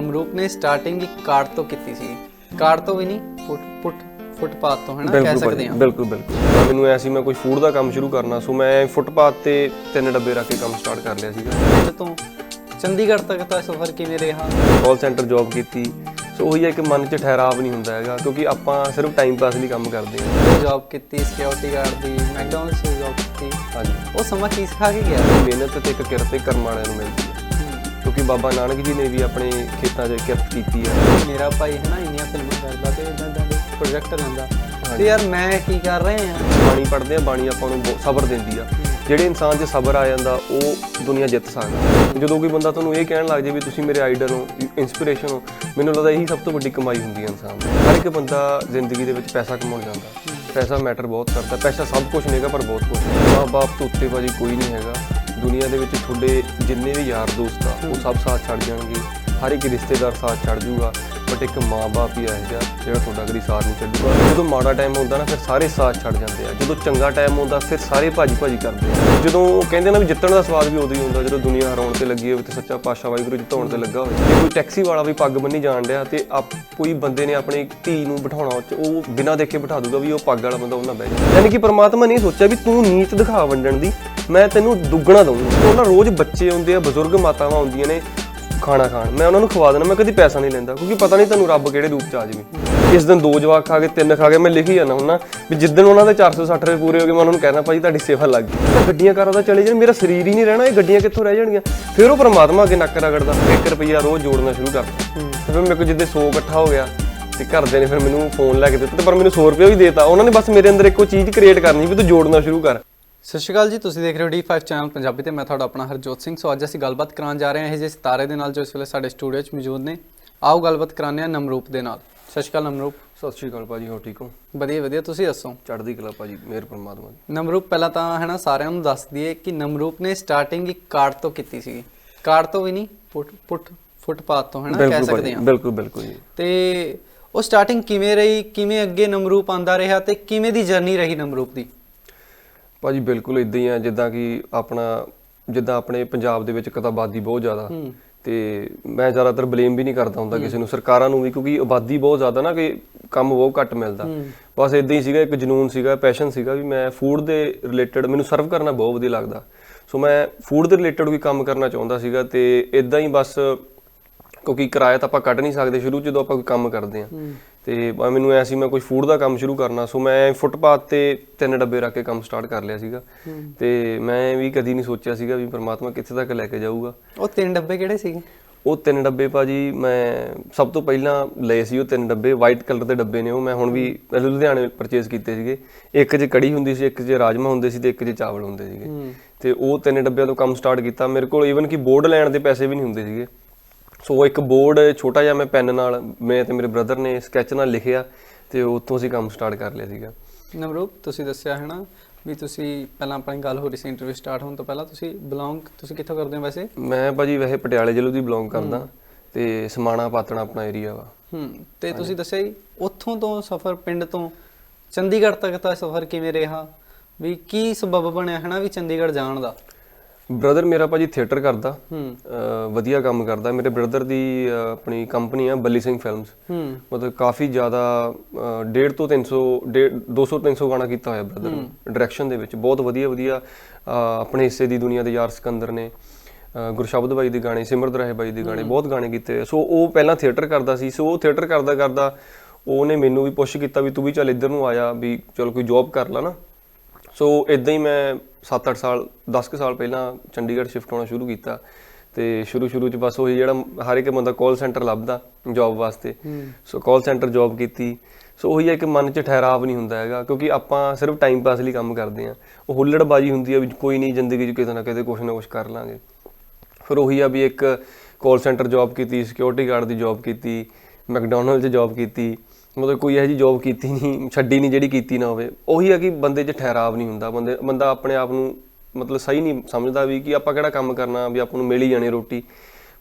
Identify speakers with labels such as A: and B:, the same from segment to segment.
A: ਨਮਰੂਪ ਨੇ ਸਟਾਰਟਿੰਗ ਇੱਕ ਕਾਰ ਤੋਂ ਕੀਤੀ ਸੀ। ਕਾਰ ਤੋਂ ਵੀ ਨਹੀਂ ਫੁੱਟ ਫੁੱਟ ਫੁੱਟਪਾਥ ਤੋਂ ਹੈ ਨਾ ਕਹਿ ਸਕਦੇ ਹਾਂ।
B: ਬਿਲਕੁਲ ਬਿਲਕੁਲ। ਤਾਂ ਮੈਨੂੰ ਐ ਸੀ ਮੈਂ ਕੋਈ ਫੂਡ ਦਾ ਕੰਮ ਸ਼ੁਰੂ ਕਰਨਾ ਸੋ ਮੈਂ ਫੁੱਟਪਾਥ ਤੇ ਤਿੰਨ ਡੱਬੇ ਰੱਖ ਕੇ ਕੰਮ ਸਟਾਰਟ ਕਰ ਲਿਆ ਸੀਗਾ।
A: ਪਿੰਡ ਤੋਂ ਚੰਡੀਗੜ੍ਹ ਤੱਕ ਦਾ ਸਫ਼ਰ ਕਿਵੇਂ ਰਿਹਾ?
B: ਕਾਲ ਸੈਂਟਰ ਜੌਬ ਕੀਤੀ। ਸੋ ਉਹੀ ਹੈ ਕਿ ਮਨ 'ਚ ਠਹਿਰਾਵ ਨਹੀਂ ਹੁੰਦਾ ਹੈਗਾ ਕਿਉਂਕਿ ਆਪਾਂ ਸਿਰਫ ਟਾਈਮ ਪਾਸ ਲਈ ਕੰਮ ਕਰਦੇ ਹਾਂ।
A: ਜੌਬ ਕੀਤੀ ਸਿਕਿਉਰਿਟੀ ਗਾਰਡ ਦੀ ਮੈਕਡੋਨਲਡਸ ਜੌਬ ਕੀਤੀ।
B: ਹਾਂਜੀ।
A: ਉਹ ਸਮਾਂ ਕੀ ਸਿਖਾ ਕੇ ਗਿਆ?
B: ਮਿਹਨਤ ਤੇ ਇੱਕ ਕਿਰਤ ਤੇ ਕਰਮ ਵਾਲਿਆਂ ਨੂੰ ਮਿਲਦੀ ਹੈ। ਕਿਉਂਕਿ ਬਾਬਾ ਨਾਨਕ ਜੀ ਨੇ ਵੀ ਆਪਣੇ ਖੇਤਾਂ 'ਚ ਕਿਰਤ ਕੀਤੀ ਹੈ।
A: ਮੇਰਾ ਭਾਈ ਹੈ ਨਾ ਇੰਨੀਆਂ ਫਿਲਮਾਂ ਕਰਦਾ ਤੇ ਇਦਾਂ ਇਦਾਂ ਦੇ ਪ੍ਰੋਜੈਕਟ ਲੈਂਦਾ। ਤੇ ਯਾਰ ਮੈਂ ਕੀ ਕਰ ਰਹੇ ਆ
B: ਬਾਣੀ ਪੜ੍ਹਦੇ ਆ ਬਾਣੀ ਆਪਾਂ ਨੂੰ ਸਬਰ ਦਿੰਦੀ ਆ। ਜਿਹੜੇ ਇਨਸਾਨ 'ਚ ਸਬਰ ਆ ਜਾਂਦਾ ਉਹ ਦੁਨੀਆ ਜਿੱਤ ਸਕਦਾ। ਜਦੋਂ ਕੋਈ ਬੰਦਾ ਤੁਹਾਨੂੰ ਇਹ ਕਹਿਣ ਲੱਗ ਜਾਏ ਵੀ ਤੁਸੀਂ ਮੇਰੇ ਆਈਡਲ ਹੋ ਇੰਸਪੀਰੇਸ਼ਨ ਹੋ ਮੈਨੂੰ ਲੱਗਦਾ ਇਹੀ ਸਭ ਤੋਂ ਵੱਡੀ ਕਮਾਈ ਹੁੰਦੀ ਹੈ ਇਨਸਾਨ ਦੀ। ਹਰ ਇੱਕ ਬੰਦਾ ਜ਼ਿੰਦਗੀ ਦੇ ਵਿੱਚ ਪੈਸਾ ਕਮਾਉਣ ਜਾਂਦਾ। ਪੈਸਾ ਮੈਟਰ ਬਹੁਤ ਕਰਦਾ। ਪੈਸਾ ਸਭ ਕੁਝ ਨਹੀਂਗਾ ਪਰ ਬਹੁਤ ਕੁਝ ਮਾਂ ਬਾਪ ਤੋਂ ਉੱਤੇ ਭਾਜੀ ਕੋਈ ਨਹੀਂ ਹੈਗਾ। ਦੁਨੀਆ ਦੇ ਵਿੱਚ ਤੁਹਾਡੇ ਜਿੰਨੇ ਵੀ ਯਾਰ ਦੋਸਤ ਆ ਉਹ ਸਭ ਸਾਥ ਛੱਡ ਜਾਣਗੇ। ਹਰ ਇੱਕ ਰਿਸ਼ਤੇਦਾਰ ਸਾਥ ਛੱਡ ਜੂਗਾ ਬਟ ਇੱਕ ਮਾਂ-ਬਾਪ ਹੀ ਇਹ ਜਿਹਾ ਜਿਹੜਾ ਤੁਹਾਡਾ ਕਦੀ ਸਾਥ ਨਹੀਂ ਛੱਡੂਗਾ। ਜਦੋਂ ਮਾੜਾ ਟਾਈਮ ਹੁੰਦਾ ਨਾ ਫਿਰ ਸਾਰੇ ਸਾਥ ਛੱਡ ਜਾਂਦੇ ਆ। ਜਦੋਂ ਚੰਗਾ ਟਾਈਮ ਹੁੰਦਾ ਫਿਰ ਸਾਰੇ ਭਾਜੀ-ਭਾਜੀ ਕਰਦੇ ਆ। ਜਦੋਂ ਉਹ ਕਹਿੰਦੇ ਨਾ ਵੀ ਜਿੱਤਣ ਦਾ ਸਵਾਦ ਵੀ ਉਦੋਂ ਹੀ ਹੁੰਦਾ ਜਦੋਂ ਦੁਨੀਆ ਹਰਾਉਣ ਤੇ ਲੱਗੀ ਹੋਵੇ ਤੇ ਸੱਚਾ ਪਾਤਸ਼ਾਹ ਵਾਹਿਗੁਰੂ ਜਿਤਾਉਣ ਤੇ ਲੱਗਾ ਹੋਵੇ। ਜੇ ਕੋਈ ਟੈਕਸੀ ਵਾਲਾ ਵੀ ਪੱਗ ਬੰਨੀ ਜਾਣ ਡਿਆ ਤੇ ਆਪ ਕੋਈ ਬੰਦੇ ਨੇ ਆਪਣੀ ਧੀ ਨੂੰ ਬਿਠਾਉਣਾ ਉਹ 'ਚ, ਉਹ ਬਿਨਾਂ ਦੇਖੇ ਬਿਠਾ ਦੂਗਾ ਵੀ ਉਹ ਪੱਗ ਵਾਲਾ ਬੰਦਾ ਉਹਨਾਂ ਬਹਿ ਜਾ ਯਾਨੀ ਕਿ ਪਰਮਾਤਮਾ ਨੇ ਸੋਚਿਆ ਵੀ ਤੂੰ ਨੀਚ ਦਿਖਾ ਵੰਡਣ ਦੀ ਮੈਂ ਤੈਨੂੰ ਦੁੱਗਣਾ ਦਊਂਗਾ। ਉਹਨਾਂ ਰੋਜ਼ ਬੱਚੇ ਆਉਂਦੇ ਆ ਬਜ਼ੁਰਗ ਮਾਤਾਵਾਂ ਆਉਂਦੀਆਂ ਨੇ ਖਾਣਾ ਖਾਣ। ਮੈਂ ਉਹਨਾਂ ਨੂੰ ਖਵਾ ਦੇਣਾ ਮੈਂ ਕਦੀ ਪੈਸਾ ਨਹੀਂ ਲੈਂਦਾ ਕਿਉਂਕਿ ਪਤਾ ਨਹੀਂ ਤੁਹਾਨੂੰ ਰੱਬ ਕਿਹੜੇ ਰੂਪ ਚ ਆ ਜਾਵੇ। ਇਸ ਦਿਨ ਦੋ ਜਵਾਕ ਖਾ ਕੇ ਤਿੰਨ ਖਾ ਕੇ ਮੈਂ ਲਿਖੀ ਜਾਂਦਾ ਹੁੰਨਾ ਵੀ ਜਿਸ ਦਿਨ ਉਹਨਾਂ ਦੇ 460 ਰੁਪਏ ਪੂਰੇ ਹੋ ਗਏ ਮੈਂ ਉਹਨਾਂ ਨੂੰ ਕਹਿਣਾ ਭਾਈ ਤੁਹਾਡੀ ਸੇਵਾ ਲੱਗ ਗਈ। ਗੱਡੀਆਂ ਕਾਰਾਂ ਦਾ ਚਲੇ ਜਾਣ ਮੇਰਾ ਸਰੀਰ ਹੀ ਨਹੀਂ ਰਹਿਣਾ ਇਹ ਗੱਡੀਆਂ ਕਿੱਥੋਂ ਰਹਿ ਜਾਣਗੀਆਂ? ਫਿਰ ਉਹ ਪ੍ਰਮਾਤਮਾ ਅੱਗੇ ਨੱਕ ਰਗੜਦਾ 1 ਰੁਪਈਆ ਰੋਜ਼ ਜੋੜਨਾ ਸ਼ੁਰੂ ਕਰਤਾ ਤੇ ਫਿਰ ਮੇਰੇ ਕੋਲ ਜਿੱਦੇ 100 ਇਕੱਠਾ ਹੋ ਗਿਆ ਤੇ ਘਰਦੇ ਨੇ ਫਿਰ ਮੈਨੂੰ ਫੋਨ ਲੈ ਕੇ ਦਿੱਤਾ ਪਰ ਮੈਨੂੰ 100 ਰੁਪਏ ਵੀ ਦੇਤਾ। ਉਹਨਾਂ ਨੇ ਬਸ ਮੇਰੇ ਅੰਦਰ ਇੱਕੋ ਚੀਜ਼ ਕ੍ਰੀਏਟ ਕਰਨੀ ਵੀ ਤੂੰ ਜੋੜਨਾ ਸ਼ੁਰੂ ਕਰ।
A: ਸਤਿ ਸ਼੍ਰੀ ਅਕਾਲ ਜੀ ਤੁਸੀਂ ਦੇਖ ਰਹੇ ਹੋ D5 ਚੈਨਲ ਪੰਜਾਬੀ ਤੇ ਮੈਂ ਤੁਹਾਡਾ ਆਪਣਾ ਹਰਜੋਤ ਸਿੰਘ। ਸੋ ਅੱਜ ਅਸੀਂ ਗੱਲਬਾਤ ਕਰਾਂ ਜਾ ਰਹੇ ਹਾਂ ਇਹ ਜੇ ਸਿਤਾਰੇ ਦੇ ਨਾਲ ਜੋ ਇਸ ਵੇਲੇ ਸਾਡੇ ਸਟੂਡੀਓ 'ਚ ਮੌਜੂਦ ਨੇ। ਆਓ ਗੱਲਬਾਤ ਕਰਾਉਂਦੇ ਹਾਂ ਨਮਰੂਪ ਦੇ ਨਾਲ। ਸਤਿ ਸ਼੍ਰੀ ਅਕਾਲ ਨਮਰੂਪ।
B: ਸਤਿ ਸ਼੍ਰੀ ਅਕਾਲ ਭਾਜੀ ਹੋ ਠੀਕ ਹੋ?
A: ਵਧੀਆ ਵਧੀਆ ਤੁਸੀਂ ਦੱਸੋ?
B: ਚੜ੍ਹਦੀ ਕਲਾ ਭਾਜੀ ਮੇਰ ਪ੍ਰਮਾਤਮਾ ਦੀ।
A: ਨਮਰੂਪ ਪਹਿਲਾਂ ਤਾਂ ਹੈ ਨਾ ਸਾਰਿਆਂ ਨੂੰ ਦੱਸ ਦਈਏ ਕਿ ਨਮਰੂਪ ਨੇ ਸਟਾਰਟਿੰਗ ਇੱਕ ਕਾਰ ਤੋਂ ਕੀਤੀ ਸੀ ਕਾਰ ਤੋਂ ਵੀ ਨਹੀਂ ਫੁੱਟ ਫੁੱਟ ਫੁੱਟਪਾਥ ਤੋਂ ਹੈ ਨਾ ਕਹਿ ਸਕਦੇ ਹਾਂ।
B: ਬਿਲਕੁਲ ਬਿਲਕੁਲ ਜੀ।
A: ਤੇ ਉਹ ਸਟਾਰਟਿੰਗ ਕਿਵੇਂ ਰਹੀ ਕਿਵੇਂ ਅੱਗੇ ਨਮਰੂਪ ਆਂਦਾ ਰਿਹਾ ਤੇ ਕਿਵੇਂ ਦੀ ਜਰਨੀ ਰਹੀ ਨਮਰੂਪ ਦੀ?
B: ਭਾਜੀ ਬਿਲਕੁਲ ਇਦਾਂ ਹੀ ਆ ਜਿੱਦਾਂ ਕਿ ਆਪਣਾ ਜਿੱਦਾਂ ਆਪਣੇ ਪੰਜਾਬ ਦੇ ਵਿੱਚ ਕਤਾਬਾਦੀ ਬਹੁਤ ਜ਼ਿਆਦਾ। ਤੇ ਮੈਂ ਜ਼ਿਆਦਾਤਰ ਬਲੇਮ ਵੀ ਨਹੀਂ ਕਰਦਾ ਹੁੰਦਾ ਕਿਸੇ ਨੂੰ ਸਰਕਾਰਾਂ ਨੂੰ ਵੀ ਕਿਉਂਕਿ ਆਬਾਦੀ ਬਹੁਤ ਜ਼ਿਆਦਾ ਨਾ ਕਿ ਕੰਮ ਬਹੁਤ ਘੱਟ ਮਿਲਦਾ। ਬਸ ਇਦਾਂ ਹੀ ਸੀਗਾ ਇੱਕ ਜਨੂਨ ਸੀਗਾ ਪੈਸ਼ਨ ਸੀਗਾ ਵੀ ਮੈਂ ਫੂਡ ਦੇ ਰਿਲੇਟਡ ਮੈਨੂੰ ਸਰਵ ਕਰਨਾ ਬਹੁਤ ਵਧੀਆ ਲੱਗਦਾ। ਸੋ ਮੈਂ ਫੂਡ ਦੇ ਰਿਲੇਟਡ ਕੋਈ ਕੰਮ ਕਰਨਾ ਚਾਹੁੰਦਾ ਸੀਗਾ ਤੇ ਇਦਾਂ ਹੀ ਬਸ ਕਿਉਂਕਿ ਕਿਰਾਇਆ ਤਾਂ ਆਪਾਂ ਕੱਢ ਨਹੀਂ ਸਕਦੇ ਸ਼ੁਰੂ 'ਚ ਜਦੋਂ ਆਪਾਂ ਕੋਈ ਕੰਮ ਕਰਦੇ ਆ ਤੇ ਮੈਨੂੰ ਐ ਸੀ ਮੈਂ ਕੋਈ ਫੂਡ ਦਾ ਕੰਮ ਸ਼ੁਰੂ ਕਰਨਾ ਸੋ ਮੈਂ ਫੁੱਟਪਾਥ ਤੇ ਤਿੰਨ ਡੱਬੇ ਰੱਖ ਕੇ ਕੰਮ ਸਟਾਰਟ ਕਰ ਲਿਆ ਸੀਗਾ। ਤੇ ਮੈਂ ਵੀ ਕਦੀ ਨਹੀਂ ਸੋਚਿਆ ਸੀਗਾ ਵੀ ਪ੍ਰਮਾਤਮਾ ਕਿੱਥੇ ਤੱਕ ਲੈ ਕੇ ਜਾਊਗਾ।
A: ਉਹ ਤਿੰਨ ਡੱਬੇ ਕਿਹੜੇ ਸੀਗੇ?
B: ਉਹ ਤਿੰਨ ਡੱਬੇ ਭਾਜੀ ਮੈਂ ਸਭ ਤੋਂ ਪਹਿਲਾਂ ਲਏ ਸੀ ਉਹ ਤਿੰਨ ਡੱਬੇ ਵਾਈਟ ਕਲਰ ਦੇ ਡੱਬੇ ਨੇ ਉਹ ਮੈਂ ਹੁਣ ਵੀ ਲੁਧਿਆਣੇ ਪਰਚੇਸ ਕੀਤੇ ਸੀਗੇ। ਇੱਕ 'ਚ ਕੜੀ ਹੁੰਦੀ ਸੀ ਇੱਕ 'ਚ ਰਾਜਮਾ ਹੁੰਦੇ ਸੀ ਤੇ ਇੱਕ 'ਚ ਚਾਵਲ ਹੁੰਦੇ ਸੀਗੇ। ਤੇ ਉਹ ਤਿੰਨ ਡੱਬਿਆਂ ਤੋਂ ਕੰਮ ਸਟਾਰਟ ਕੀਤਾ। ਮੇਰੇ ਕੋਲ ਈਵਨ ਕਿ ਬੋਰਡ ਲੈਣ ਦੇ ਪੈਸੇ ਵੀ ਨਹੀਂ ਹੁੰਦੇ ਸੀਗੇ। ਸੋ ਇੱਕ ਬੋਰਡ ਛੋਟਾ ਜਿਹਾ ਮੈਂ ਪੈਨ ਨਾਲ ਮੈਂ ਤੇ ਮੇਰੇ ਬ੍ਰਦਰ ਨੇ ਸਕੈਚ ਨਾਲ ਲਿਖਿਆ ਤੇ ਉੱਥੋਂ ਅਸੀਂ ਕੰਮ ਸਟਾਰਟ ਕਰ ਲਿਆ ਸੀਗਾ।
A: ਨਵਰੂਪ ਤੁਸੀਂ ਦੱਸਿਆ ਹੈ ਨਾ ਵੀ ਤੁਸੀਂ ਪਹਿਲਾਂ ਆਪਣੀ ਗੱਲ ਹੋ ਰਹੀ ਸੀ ਇੰਟਰਵਿਊ ਸਟਾਰਟ ਹੋਣ ਤੋਂ ਪਹਿਲਾਂ ਤੁਸੀਂ ਬਿਲੋਂਗ ਤੁਸੀਂ ਕਿੱਥੋਂ ਕਰਦੇ ਹੋ ਵੈਸੇ?
B: ਮੈਂ ਭਾਜੀ ਵੈਸੇ ਪਟਿਆਲੇ ਜ਼ਿਲ੍ਹੇ ਦੀ ਬਿਲੋਂਗ ਕਰਦਾ ਤੇ ਸਮਾਣਾ ਪਾਤਣਾ ਆਪਣਾ ਏਰੀਆ ਵਾ।
A: ਹੂੰ ਤੇ ਤੁਸੀਂ ਦੱਸਿਆ ਜੀ ਉੱਥੋਂ ਤੋਂ ਸਫ਼ਰ ਪਿੰਡ ਤੋਂ ਚੰਡੀਗੜ੍ਹ ਤੱਕ ਦਾ ਸਫ਼ਰ ਕਿਵੇਂ ਰਿਹਾ? ਵੀ ਕੀ ਸਬਬ ਬਣਿਆ ਹੈ ਨਾ ਵੀ ਚੰਡੀਗੜ੍ਹ ਜਾਣ ਦਾ?
B: ਬ੍ਰਦਰ ਮੇਰਾ ਭਾਜੀ ਥੀਏਟਰ ਕਰਦਾ।
A: ਹੂੰ।
B: ਵਧੀਆ ਕੰਮ ਕਰਦਾ। ਮੇਰੇ ਬ੍ਰਦਰ ਦੀ ਆਪਣੀ ਕੰਪਨੀ ਆ ਬੱਲੀ ਸਿੰਘ ਫਿਲਮਸ
A: ਹੂੰ।
B: ਮਤਲਬ ਕਾਫੀ ਜ਼ਿਆਦਾ ਅਹ, ਡੇਢ ਤੋਂ 300 ਡੇਢ 200 300 ਗਾਣਾ ਕੀਤਾ ਹੋਇਆ ਬ੍ਰਦਰ ਨੇ। ਡਾਇਰੈਕਸ਼ਨ ਦੇ ਵਿੱਚ ਬਹੁਤ ਵਧੀਆ ਵਧੀਆ ਆਪਣੇ ਹਿੱਸੇ ਦੀ ਦੁਨੀਆ ਦੇ ਯਾਰ ਸਿਕੰਦਰ ਨੇ ਗੁਰਸ਼ਬਦ ਬਾਈ ਦੇ ਗਾਣੇ ਸਿਮਰਤ ਰਾਏ ਬਾਈ ਦੇ ਗਾਣੇ ਬਹੁਤ ਗਾਣੇ ਕੀਤੇ। ਸੋ ਉਹ ਪਹਿਲਾਂ ਥੀਏਟਰ ਕਰਦਾ ਸੀ। ਸੋ ਉਹ ਥੀਏਟਰ ਕਰਦਾ ਕਰਦਾ ਉਹਨੇ ਮੈਨੂੰ ਵੀ ਪੁੱਛ ਕੀਤਾ ਵੀ ਤੂੰ ਵੀ ਚੱਲ ਇੱਧਰ ਨੂੰ ਆ ਜਾ ਵੀ ਚਲ ਕੋਈ ਜੌਬ ਕਰ ਲਾ ਨਾ। ਸੋ ਇਦਾਂ ਹੀ ਮੈਂ 7-8 ਸਾਲ 10 ਕੁ ਸਾਲ ਪਹਿਲਾਂ ਚੰਡੀਗੜ੍ਹ ਸ਼ਿਫਟ ਹੋਣਾ ਸ਼ੁਰੂ ਕੀਤਾ ਤੇ ਸ਼ੁਰੂ ਸ਼ੁਰੂ ਚ ਬਸ ਉਹੀ ਜਿਹੜਾ ਹਰ ਇੱਕ ਬੰਦਾ ਕਾਲ ਸੈਂਟਰ ਲੱਭਦਾ ਜੌਬ ਵਾਸਤੇ। ਸੋ ਕਾਲ ਸੈਂਟਰ ਜੌਬ ਕੀਤੀ। ਸੋ ਉਹੀ ਹੈ ਕਿ ਮਨ 'ਚ ਠਹਿਰਾਵ ਨਹੀਂ ਹੁੰਦਾ ਹੈਗਾ ਕਿਉਂਕਿ ਆਪਾਂ ਸਿਰਫ ਟਾਈਮ ਪਾਸ ਲਈ ਕੰਮ ਕਰਦੇ ਆ ਉਹ ਹੁੱਲੜਬਾਜੀ ਹੁੰਦੀ ਆ ਵੀ ਕੋਈ ਨਹੀਂ ਜ਼ਿੰਦਗੀ 'ਚ ਕਿਤੇ ਨਾ ਕਿਤੇ ਕੁਝ ਨਾ ਕੁਝ ਕਰ ਲਾਂਗੇ। ਫਿਰ ਉਹੀ ਆ ਵੀ ਇੱਕ ਕਾਲ ਸੈਂਟਰ ਜੌਬ ਕੀਤੀ ਸਿਕਿਉਰਿਟੀ ਗਾਰਡ ਦੀ ਜੌਬ ਕੀਤੀ ਮੈਕਡੋਨਲਡ 'ਚ ਜੌਬ ਕੀਤੀ। ਮਤਲਬ ਕੋਈ ਇਹੋ ਜਿਹੀ ਜੌਬ ਕੀਤੀ ਨਹੀਂ ਛੱਡੀ ਨਹੀਂ ਜਿਹੜੀ ਕੀਤੀ ਨਾ ਹੋਵੇ। ਉਹੀ ਆ ਕਿ ਬੰਦੇ 'ਚ ਠਹਿਰਾਵ ਨਹੀਂ ਹੁੰਦਾ। ਬੰਦੇ ਬੰਦਾ ਆਪਣੇ ਆਪ ਨੂੰ ਮਤਲਬ ਸਹੀ ਨਹੀਂ ਸਮਝਦਾ ਵੀ ਕਿ ਆਪਾਂ ਕਿਹੜਾ ਕੰਮ ਕਰਨਾ ਵੀ ਆਪਾਂ ਨੂੰ ਮਿਲ ਹੀ ਜਾਣੀ ਰੋਟੀ।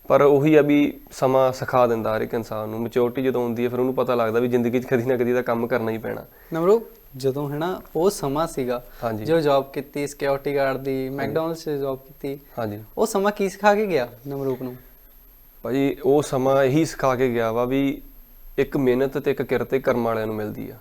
B: ਪਰ ਉਹੀ ਆ ਵੀ ਸਮਾਂ ਸਿਖਾ ਦਿੰਦਾ ਹਰ ਇੱਕ ਇਨਸਾਨ ਨੂੰ। ਮੈਚੁਰਿਟੀ ਜਦੋਂ ਆਉਂਦੀ ਹੈ ਫਿਰ ਉਹਨੂੰ ਪਤਾ ਲੱਗਦਾ ਵੀ ਜ਼ਿੰਦਗੀ 'ਚ ਕਦੀ ਨਾ ਕਦੀ ਤਾਂ ਕੰਮ ਕਰਨਾ ਹੀ ਪੈਣਾ।
A: ਨਵਰੂਪ ਜਦੋਂ ਹੈ ਨਾ ਉਹ ਸਮਾਂ ਸੀਗਾ ਜੋ ਜੌਬ ਕੀਤੀ ਸਿਕਿਉਰਿਟੀ ਗਾਰਡ ਦੀ ਮੈਕਡੋਨਲਡਸ 'ਚ ਜੌਬ ਕੀਤੀ
B: ਹਾਂਜੀ।
A: ਉਹ ਸਮਾਂ ਕੀ ਸਿਖਾ ਕੇ ਗਿਆ ਨਵਰੂਪ ਨੂੰ?
B: ਭਾਜੀ ਉਹ ਸਮਾਂ ਇਹੀ ਸਿਖਾ ਕੇ ਗਿਆ ਵਾ ਵੀ ਇੱਕ ਮਿਹਨਤ ਤੇ ਇੱਕ ਕਿਰਤ ਤੇ ਕਰਮ ਵਾਲਿਆਂ ਨੂੰ ਮਿਲਦੀ ਆ।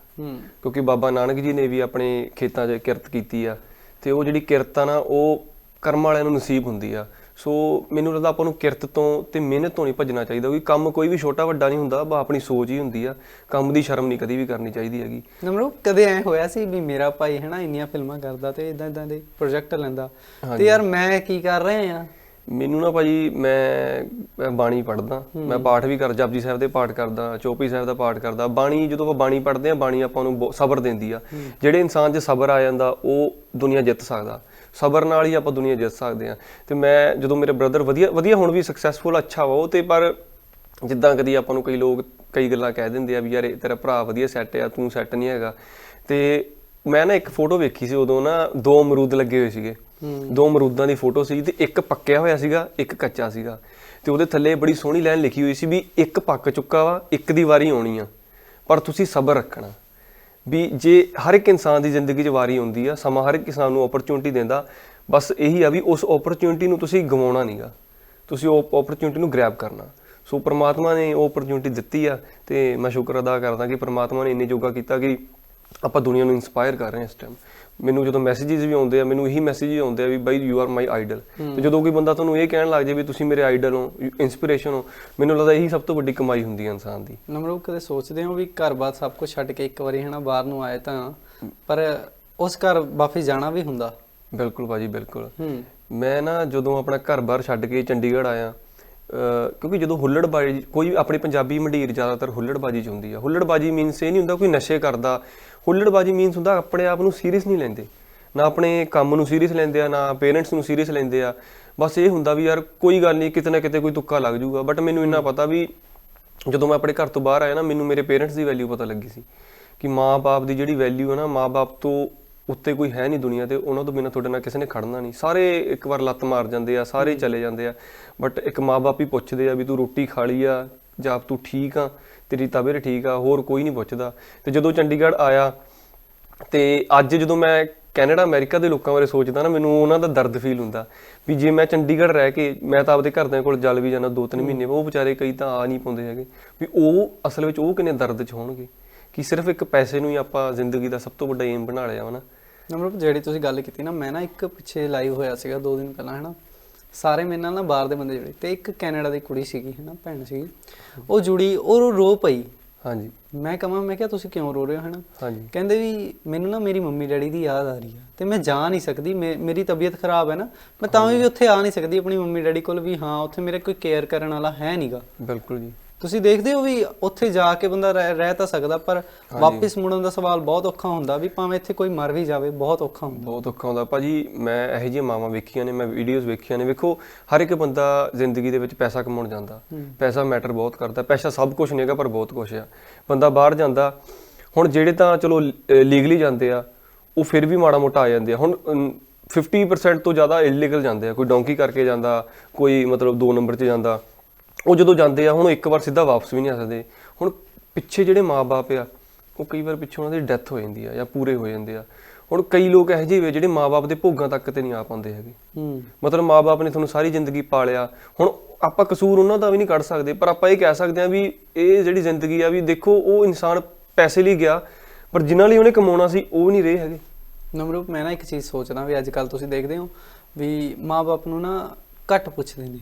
B: ਕਿਉਂਕਿ ਬਾਬਾ ਨਾਨਕ ਜੀ ਨੇ ਵੀ ਆਪਣੇ ਖੇਤਾਂ 'ਚ ਕਿਰਤ ਕੀਤੀ ਆ ਤੇ ਉਹ ਜਿਹੜੀ ਕਿਰਤ ਆ ਨਾ ਉਹ ਕਰਮ ਵਾਲਿਆਂ ਨੂੰ ਨਸੀਬ ਹੁੰਦੀ ਆ। ਸੋ ਮੈਨੂੰ ਲੱਗਦਾ ਆਪਾਂ ਨੂੰ ਕਿਰਤ ਤੋਂ ਤੇ ਮਿਹਨਤ ਤੋਂ ਨਹੀਂ ਭੱਜਣਾ ਚਾਹੀਦਾ ਕਿਉਂਕਿ ਕੰਮ ਕੋਈ ਵੀ ਛੋਟਾ ਵੱਡਾ ਨਹੀਂ ਹੁੰਦਾ ਬਾ ਆਪਣੀ ਸੋਚ ਹੀ ਹੁੰਦੀ ਆ। ਕੰਮ ਦੀ ਸ਼ਰਮ ਨਹੀਂ ਕਦੀ ਵੀ ਕਰਨੀ ਚਾਹੀਦੀ ਹੈਗੀ।
A: ਨਮਰੂ ਕਦੇ ਐ ਹੋਇਆ ਸੀ ਵੀ ਮੇਰਾ ਭਾਈ ਹੈ ਨਾ ਇੰਨੀਆਂ ਫਿਲਮਾਂ ਕਰਦਾ ਤੇ ਇਦਾਂ ਇਦਾਂ ਦੇ ਪ੍ਰੋਜੈਕਟ ਲੈਂਦਾ? ਤੇ ਯਾਰ ਮੈਂ ਕੀ ਕਰ ਰਿਹਾ ਆ?
B: ਮੈਨੂੰ ਨਾ ਭਾਜੀ ਮੈਂ ਬਾਣੀ ਪੜ੍ਹਦਾ। ਮੈਂ ਪਾਠ ਵੀ ਕਰ ਜਪਜੀ ਸਾਹਿਬ ਦੇ ਪਾਠ ਕਰਦਾ ਚੌਪਈ ਸਾਹਿਬ ਦਾ ਪਾਠ ਕਰਦਾ। ਬਾਣੀ ਜਦੋਂ ਆਪਾਂ ਬਾਣੀ ਪੜ੍ਹਦੇ ਆ ਬਾਣੀ ਆਪਾਂ ਨੂੰ ਸਬਰ ਦਿੰਦੀ ਆ। ਜਿਹੜੇ ਇਨਸਾਨ 'ਚ ਸਬਰ ਆ ਜਾਂਦਾ ਉਹ ਦੁਨੀਆ ਜਿੱਤ ਸਕਦਾ। ਸਬਰ ਨਾਲ ਹੀ ਆਪਾਂ ਦੁਨੀਆ ਜਿੱਤ ਸਕਦੇ ਆ ਤੇ ਮੈਂ ਜਦੋਂ ਮੇਰੇ ਬ੍ਰਦਰ ਵਧੀਆ ਵਧੀਆ ਹੁਣ ਵੀ ਸਕਸੈਸਫੁਲ ਅੱਛਾ ਵਾ ਉਹ ਤੇ ਪਰ ਜਿੱਦਾਂ ਕਦੀ ਆਪਾਂ ਨੂੰ ਕਈ ਲੋਕ ਕਈ ਗੱਲਾਂ ਕਹਿ ਦਿੰਦੇ ਆ ਵੀ ਯਾਰ ਤੇਰਾ ਭਰਾ ਵਧੀਆ ਸੈੱਟ ਆ ਤੂੰ ਸੈੱਟ ਨਹੀਂ ਹੈਗਾ। ਤੇ ਮੈਂ ਨਾ ਇੱਕ ਫੋਟੋ ਵੇਖੀ ਸੀ ਉਦੋਂ ਨਾ ਦੋ ਅਮਰੂਦ ਲੱਗੇ ਹੋਏ ਸੀਗੇ। ਦੋ ਮਰੂਦਾਂ ਦੀ ਫੋਟੋ ਸੀ ਤੇ ਇੱਕ ਪੱਕਿਆ ਹੋਇਆ ਸੀਗਾ, ਇੱਕ ਕੱਚਾ ਸੀਗਾ। ਤੇ ਉਹਦੇ ਥੱਲੇ ਬੜੀ ਸੋਹਣੀ ਲਾਈਨ ਲਿਖੀ ਹੋਈ ਸੀ ਵੀ ਇੱਕ ਪੱਕ ਚੁੱਕਾ ਵਾ, ਇੱਕ ਦੀ ਵਾਰੀ ਆਉਣੀ ਆ। ਪਰ ਤੁਸੀਂ ਸਬਰ ਰੱਖਣਾ। ਵੀ ਜੇ ਹਰ ਇੱਕ ਇਨਸਾਨ ਦੀ ਜ਼ਿੰਦਗੀ 'ਚ ਵਾਰੀ ਆਉਂਦੀ ਆ, ਸਮਾਂ ਹਰ ਇੱਕ ਕਿਸਾਨ ਨੂੰ ਓਪਰਚੁਨਿਟੀ ਦਿੰਦਾ, ਬਸ ਇਹੀ ਆ ਵੀ ਉਸ ਓਪਰਚੁਨਿਟੀ ਨੂੰ ਤੁਸੀਂ ਗਵਾਉਣਾ ਨਹੀਂਗਾ ਤੁਸੀਂ ਉਹ ਓਪਰਚੁਨਿਟੀ ਨੂੰ ਗ੍ਰੈਬ ਕਰਨਾ। ਸੋ ਪ੍ਰਮਾਤਮਾ ਨੇ ਉਹ ਓਪਰਚੁਨਿਟੀ ਦਿੱਤੀ ਆ ਤੇ ਮੈਂ ਸ਼ੁਕਰ ਅਦਾ ਕਰਦਾ ਕਿ ਪ੍ਰਮਾਤਮਾ ਨੇ ਇੰਨੇ ਜੋਗਾ ਕੀਤਾ ਕਿ ਆਪਾਂ ਦੁਨੀਆ ਨੂੰ ਇਨਸਪਾਇਰ ਕਰ ਰਹੇ ਹਾਂ ਇਸ ਟਾਈਮ ਮੈਨੂੰ ਜਦੋਂ ਮੈਸੇजेस ਵੀ ਆਉਂਦੇ ਆ ਮੈਨੂੰ ਇਹੀ ਮੈਸੇਜ ਹੀ ਆਉਂਦੇ ਆ ਵੀ ਬਾਈ ਯੂ ਆਰ ਮਾਈ ਆਈਡਲ ਤੇ ਜਦੋਂ ਕੋਈ ਬੰਦਾ ਤੁਹਾਨੂੰ ਇਹ ਕਹਿਣ ਲੱਗ ਜਾਏ ਵੀ ਤੁਸੀਂ ਮੇਰੇ ਆਈਡਲ ਹੋ ਇਨਸਪੀਰੇਸ਼ਨ ਹੋ ਮੈਨੂੰ ਲੱਗਦਾ ਇਹੀ ਸਭ ਤੋਂ ਵੱਡੀ ਕਮਾਈ ਹੁੰਦੀ ਹੈ ਇਨਸਾਨ ਦੀ।
A: ਨਮਰੂ ਕਦੇ ਸੋਚਦੇ ਹੋ ਵੀ ਘਰ-ਬਾਰ ਸਭ ਕੁਝ ਛੱਡ ਕੇ ਇੱਕ ਵਾਰੀ ਹੈ ਨਾ ਬਾਹਰ ਨੂੰ ਆਏ ਤਾਂ ਪਰ ਉਸ ਘਰ ਵਾਪਸ ਜਾਣਾ ਵੀ ਹੁੰਦਾ?
B: ਬਿਲਕੁਲ ਭਾਜੀ ਬਿਲਕੁਲ। ਮੈਂ ਨਾ ਜਦੋਂ ਆਪਣਾ ਘਰ-ਬਾਰ ਛੱਡ ਕੇ ਚੰਡੀਗੜ੍ਹ ਆਇਆ ਕਿਉਂਕਿ ਜਦੋਂ ਹੁੱਲੜਬਾਜੀ ਕੋਈ ਆਪਣੀ ਪੰਜਾਬੀ ਮੰਡੀਰ ਜ਼ਿਆਦਾਤਰ ਹੁੱਲੜਬਾਜੀ ਚ ਹੁੰਦੀ ਆ। ਹੁੱਲੜਬਾਜੀ ਮੀਨਸ ਇਹ ਨਹੀਂ ਹੁੰਦਾ ਕੋਈ ਨਸ਼ੇ ਕਰਦਾ ਹੁੱਲੜਬਾਜੀ ਮੀਨਸ ਹੁੰਦਾ ਆਪਣੇ ਆਪ ਨੂੰ ਸੀਰੀਅਸ ਨਹੀਂ ਲੈਂਦੇ। ਨਾ ਆਪਣੇ ਕੰਮ ਨੂੰ ਸੀਰੀਅਸ ਲੈਂਦੇ ਆ ਨਾ ਪੇਰੈਂਟਸ ਨੂੰ ਸੀਰੀਅਸ ਲੈਂਦੇ ਆ। ਬਸ ਇਹ ਹੁੰਦਾ ਵੀ ਯਾਰ ਕੋਈ ਗੱਲ ਨਹੀਂ ਕਿਤੇ ਨਾ ਕਿਤੇ ਕੋਈ ਤੁੱਕਾ ਲੱਗ ਜਾਊਗਾ। ਬਟ ਮੈਨੂੰ ਇੰਨਾ ਪਤਾ ਵੀ ਜਦੋਂ ਮੈਂ ਆਪਣੇ ਘਰ ਤੋਂ ਬਾਹਰ ਆਇਆ ਨਾ ਮੈਨੂੰ ਮੇਰੇ ਪੇਰੈਂਟਸ ਦੀ ਵੈਲਿਊ ਪਤਾ ਲੱਗੀ ਸੀ ਕਿ ਮਾਂ-ਬਾਪ ਦੀ ਜਿਹੜੀ ਵੈਲਿਊ ਹੈ ਨਾ ਮਾਂ-ਬਾਪ ਤੋਂ ਉੱਤੇ ਕੋਈ ਹੈ ਨਹੀਂ ਦੁਨੀਆ ਤੇ ਉਹਨਾਂ ਤੋਂ ਬਿਨਾਂ ਤੁਹਾਡੇ ਨਾਲ ਕਿਸੇ ਨੇ ਖੜਨਾ ਨਹੀਂ। ਸਾਰੇ ਇੱਕ ਵਾਰ ਲੱਤ ਮਾਰ ਜਾਂਦੇ ਆ ਸਾਰੇ ਚਲੇ ਜਾਂਦੇ ਆ। ਬਟ ਇੱਕ ਮਾਂ-ਬਾਪ ਹੀ ਪੁੱਛਦੇ ਆ ਵੀ ਤੂੰ ਰੋਟੀ ਖਾ ਲਈ ਆ ਜਾਂ ਤੂੰ ਠੀਕ ਆ? ਤੇਰੀ ਤਬੀਅਤ ਠੀਕ ਆ ਹੋਰ ਕੋਈ ਨਹੀਂ ਪੁੱਛਦਾ। ਤੇ ਜਦੋਂ ਚੰਡੀਗੜ੍ਹ ਆਇਆ ਤੇ ਅੱਜ ਜਦੋਂ ਮੈਂ ਕੈਨੇਡਾ ਅਮਰੀਕਾ ਦੇ ਲੋਕਾਂ ਬਾਰੇ ਸੋਚਦਾ ਨਾ ਮੈਨੂੰ ਉਹਨਾਂ ਦਾ ਦਰਦ ਫੀਲ ਹੁੰਦਾ। ਵੀ ਜੇ ਮੈਂ ਚੰਡੀਗੜ੍ਹ ਰਹਿ ਕੇ ਮੈਂ ਤਾਂ ਆਪਦੇ ਘਰਦਿਆਂ ਕੋਲ ਜਲ ਵੀ ਜਾਣਾ ਦੋ ਤਿੰਨ ਮਹੀਨੇ ਉਹ ਵਿਚਾਰੇ ਕਈ ਤਾਂ ਆ ਨਹੀਂ ਪਾਉਂਦੇ ਹੈਗੇ। ਵੀ ਉਹ ਅਸਲ ਵਿੱਚ ਉਹ ਕਿੰਨੇ ਦਰਦ 'ਚ ਹੋਣਗੇ? ਕਿ ਸਿਰਫ ਇੱਕ ਪੈਸੇ ਨੂੰ ਹੀ ਆਪਾਂ ਜ਼ਿੰਦਗੀ ਦਾ ਸਭ ਤੋਂ ਵੱਡਾ ਏਮ ਬਣਾ ਲਿਆ ਵਾ ਨਾ।
A: ਜਿਹੜੀ ਤੁਸੀਂ ਗੱਲ ਕੀਤੀ ਨਾ ਮੈਂ ਨਾ ਇੱਕ ਪਿੱਛੇ ਲਾਈਵ ਹੋਇਆ ਸੀਗਾ ਦੋ ਦਿਨ ਪਹਿਲਾਂ ਹੈ ਨਾ ਸਾਰੇ ਮੇਰੇ ਨਾਲ ਨਾ ਬਾਹਰ ਦੇ ਬੰਦੇ ਜੁੜੇ। ਤੇ ਇੱਕ ਕੈਨੇਡਾ ਦੀ ਕੁੜੀ ਸੀਗੀ ਹੈ ਨਾ ਭੈਣ ਸੀਗੀ। ਉਹ ਜੁੜੀ ਉਹ ਰੋ ਪਈ।
B: ਹਾਂਜੀ।
A: ਮੈਂ ਕਹਾਂ ਮੈਂ ਕਿਹਾ ਤੁਸੀਂ ਕਿਉਂ ਰੋ ਰਹੇ ਹੋ? ਹੈ ਨਾ
B: ਹਾਂਜੀ।
A: ਕਹਿੰਦੇ ਵੀ ਮੈਨੂੰ ਨਾ ਮੇਰੀ ਮੰਮੀ ਡੈਡੀ ਦੀ ਯਾਦ ਆ ਰਹੀ ਆ। ਤੇ ਮੈਂ ਜਾ ਨਹੀਂ ਸਕਦੀ। ਮੇਰੀ ਤਬੀਅਤ ਖਰਾਬ ਹੈ ਨਾ। ਮੈਂ ਤਾਂ ਵੀ ਉੱਥੇ ਆ ਨਹੀਂ ਸਕਦੀ ਆਪਣੀ ਮੰਮੀ ਡੈਡੀ ਕੋਲ ਵੀ। ਹਾਂ ਉੱਥੇ ਮੇਰੇ ਕੋਈ ਕੇਅਰ ਕਰਨ ਵਾਲਾ ਹੈ ਨਹੀਂਗਾ
B: ਬਿਲਕੁਲ ਜੀ।
A: ਤੁਸੀਂ ਦੇਖਦੇ ਹੋ ਵੀ ਉੱਥੇ ਜਾ ਕੇ ਬੰਦਾ ਰਹਿ ਤਾਂ ਸਕਦਾ ਪਰ ਵਾਪਸ ਮੁੜਨ ਦਾ ਸਵਾਲ ਬਹੁਤ ਔਖਾ ਹੁੰਦਾ ਵੀ ਭਾਵੇਂ ਇੱਥੇ ਕੋਈ ਮਰ ਵੀ ਜਾਵੇ ਬਹੁਤ ਔਖਾ ਹੁੰਦਾ।
B: ਬਹੁਤ ਔਖਾ ਹੁੰਦਾ। ਭਾਜੀ ਮੈਂ ਇਹੋ ਜਿਹੀਆਂ ਮਾਵਾਂ ਵੇਖੀਆਂ ਨੇ ਮੈਂ ਵੀਡੀਓਜ਼ ਵੇਖੀਆਂ ਨੇ। ਵੇਖੋ ਹਰ ਇੱਕ ਬੰਦਾ ਜ਼ਿੰਦਗੀ ਦੇ ਵਿੱਚ ਪੈਸਾ ਕਮਾਉਣ ਜਾਂਦਾ। ਪੈਸਾ ਮੈਟਰ ਬਹੁਤ ਕਰਦਾ। ਪੈਸਾ ਸਭ ਕੁਝ ਨਹੀਂ ਹੈਗਾ ਪਰ ਬਹੁਤ ਕੁਝ ਆ। ਬੰਦਾ ਬਾਹਰ ਜਾਂਦਾ ਹੁਣ ਜਿਹੜੇ ਤਾਂ ਚਲੋ ਲੀਗਲੀ ਜਾਂਦੇ ਆ ਉਹ ਫਿਰ ਵੀ ਮਾੜਾ ਮੋਟਾ ਆ ਜਾਂਦੇ ਆ। ਹੁਣ ਅਮ, 50% ਤੋਂ ਜ਼ਿਆਦਾ ਇਲੀਗਲ ਜਾਂਦੇ ਆ। ਕੋਈ ਡੋਂਕੀ ਕਰਕੇ ਜਾਂਦਾ ਕੋਈ ਮਤਲਬ 2 ਨੰਬਰ 'ਚ ਜਾਂਦਾ। ਉਹ ਜਦੋਂ ਜਾਂਦੇ ਆ ਹੁਣ ਇੱਕ ਵਾਰ ਸਿੱਧਾ ਵਾਪਸ ਵੀ ਨਹੀਂ ਆ ਸਕਦੇ। ਹੁਣ ਪਿੱਛੇ ਜਿਹੜੇ ਮਾਪੇ ਆ ਉਹ ਕਈ ਵਾਰ ਪਿੱਛੇ ਉਹਨਾਂ ਦੀ ਡੈਥ ਹੋ ਜਾਂਦੀ ਆ ਜਾਂ ਪੂਰੇ ਹੋ ਜਾਂਦੇ ਆ। ਹੁਣ ਕਈ ਲੋਕ ਇਹੋ ਜਿਹੇ ਵੇ ਜਿਹੜੇ ਮਾਪੇ ਦੇ ਭੋਗਾਂ ਤੱਕ ਤੇ ਨਹੀਂ ਆ ਪਾਉਂਦੇ ਹੈਗੇ।
A: ਹੂੰ।
B: ਮਤਲਬ ਮਾਪੇ ਨੇ ਤੁਹਾਨੂੰ ਸਾਰੀ ਜ਼ਿੰਦਗੀ ਪਾਲਿਆ। ਹੁਣ ਆਪਾਂ ਕਸੂਰ ਉਹਨਾਂ ਦਾ ਵੀ ਨਹੀਂ ਕੱਢ ਸਕਦੇ ਪਰ ਆਪਾਂ ਇਹ ਕਹਿ ਸਕਦੇ ਹਾਂ ਵੀ ਇਹ ਜਿਹੜੀ ਜ਼ਿੰਦਗੀ ਆ ਵੀ ਦੇਖੋ ਉਹ ਇਨਸਾਨ ਪੈਸੇ ਲਈ ਗਿਆ ਪਰ ਜਿਨ੍ਹਾਂ ਲਈ ਉਹਨੇ ਕਮਾਉਣਾ ਸੀ ਉਹ ਨਹੀਂ ਰਹੇ ਹੈਗੇ।
A: ਨਮਰੂਪ ਮੈਂ ਨਾ ਇੱਕ ਚੀਜ਼ ਸੋਚਦਾ ਵੀ ਅੱਜ ਕੱਲ ਤੁਸੀਂ ਦੇਖਦੇ ਹੋ ਵੀ ਮਾਪੇ ਨੂੰ ਨਾ ਘੱਟ ਪੁੱਛਦੇ ਨੇ।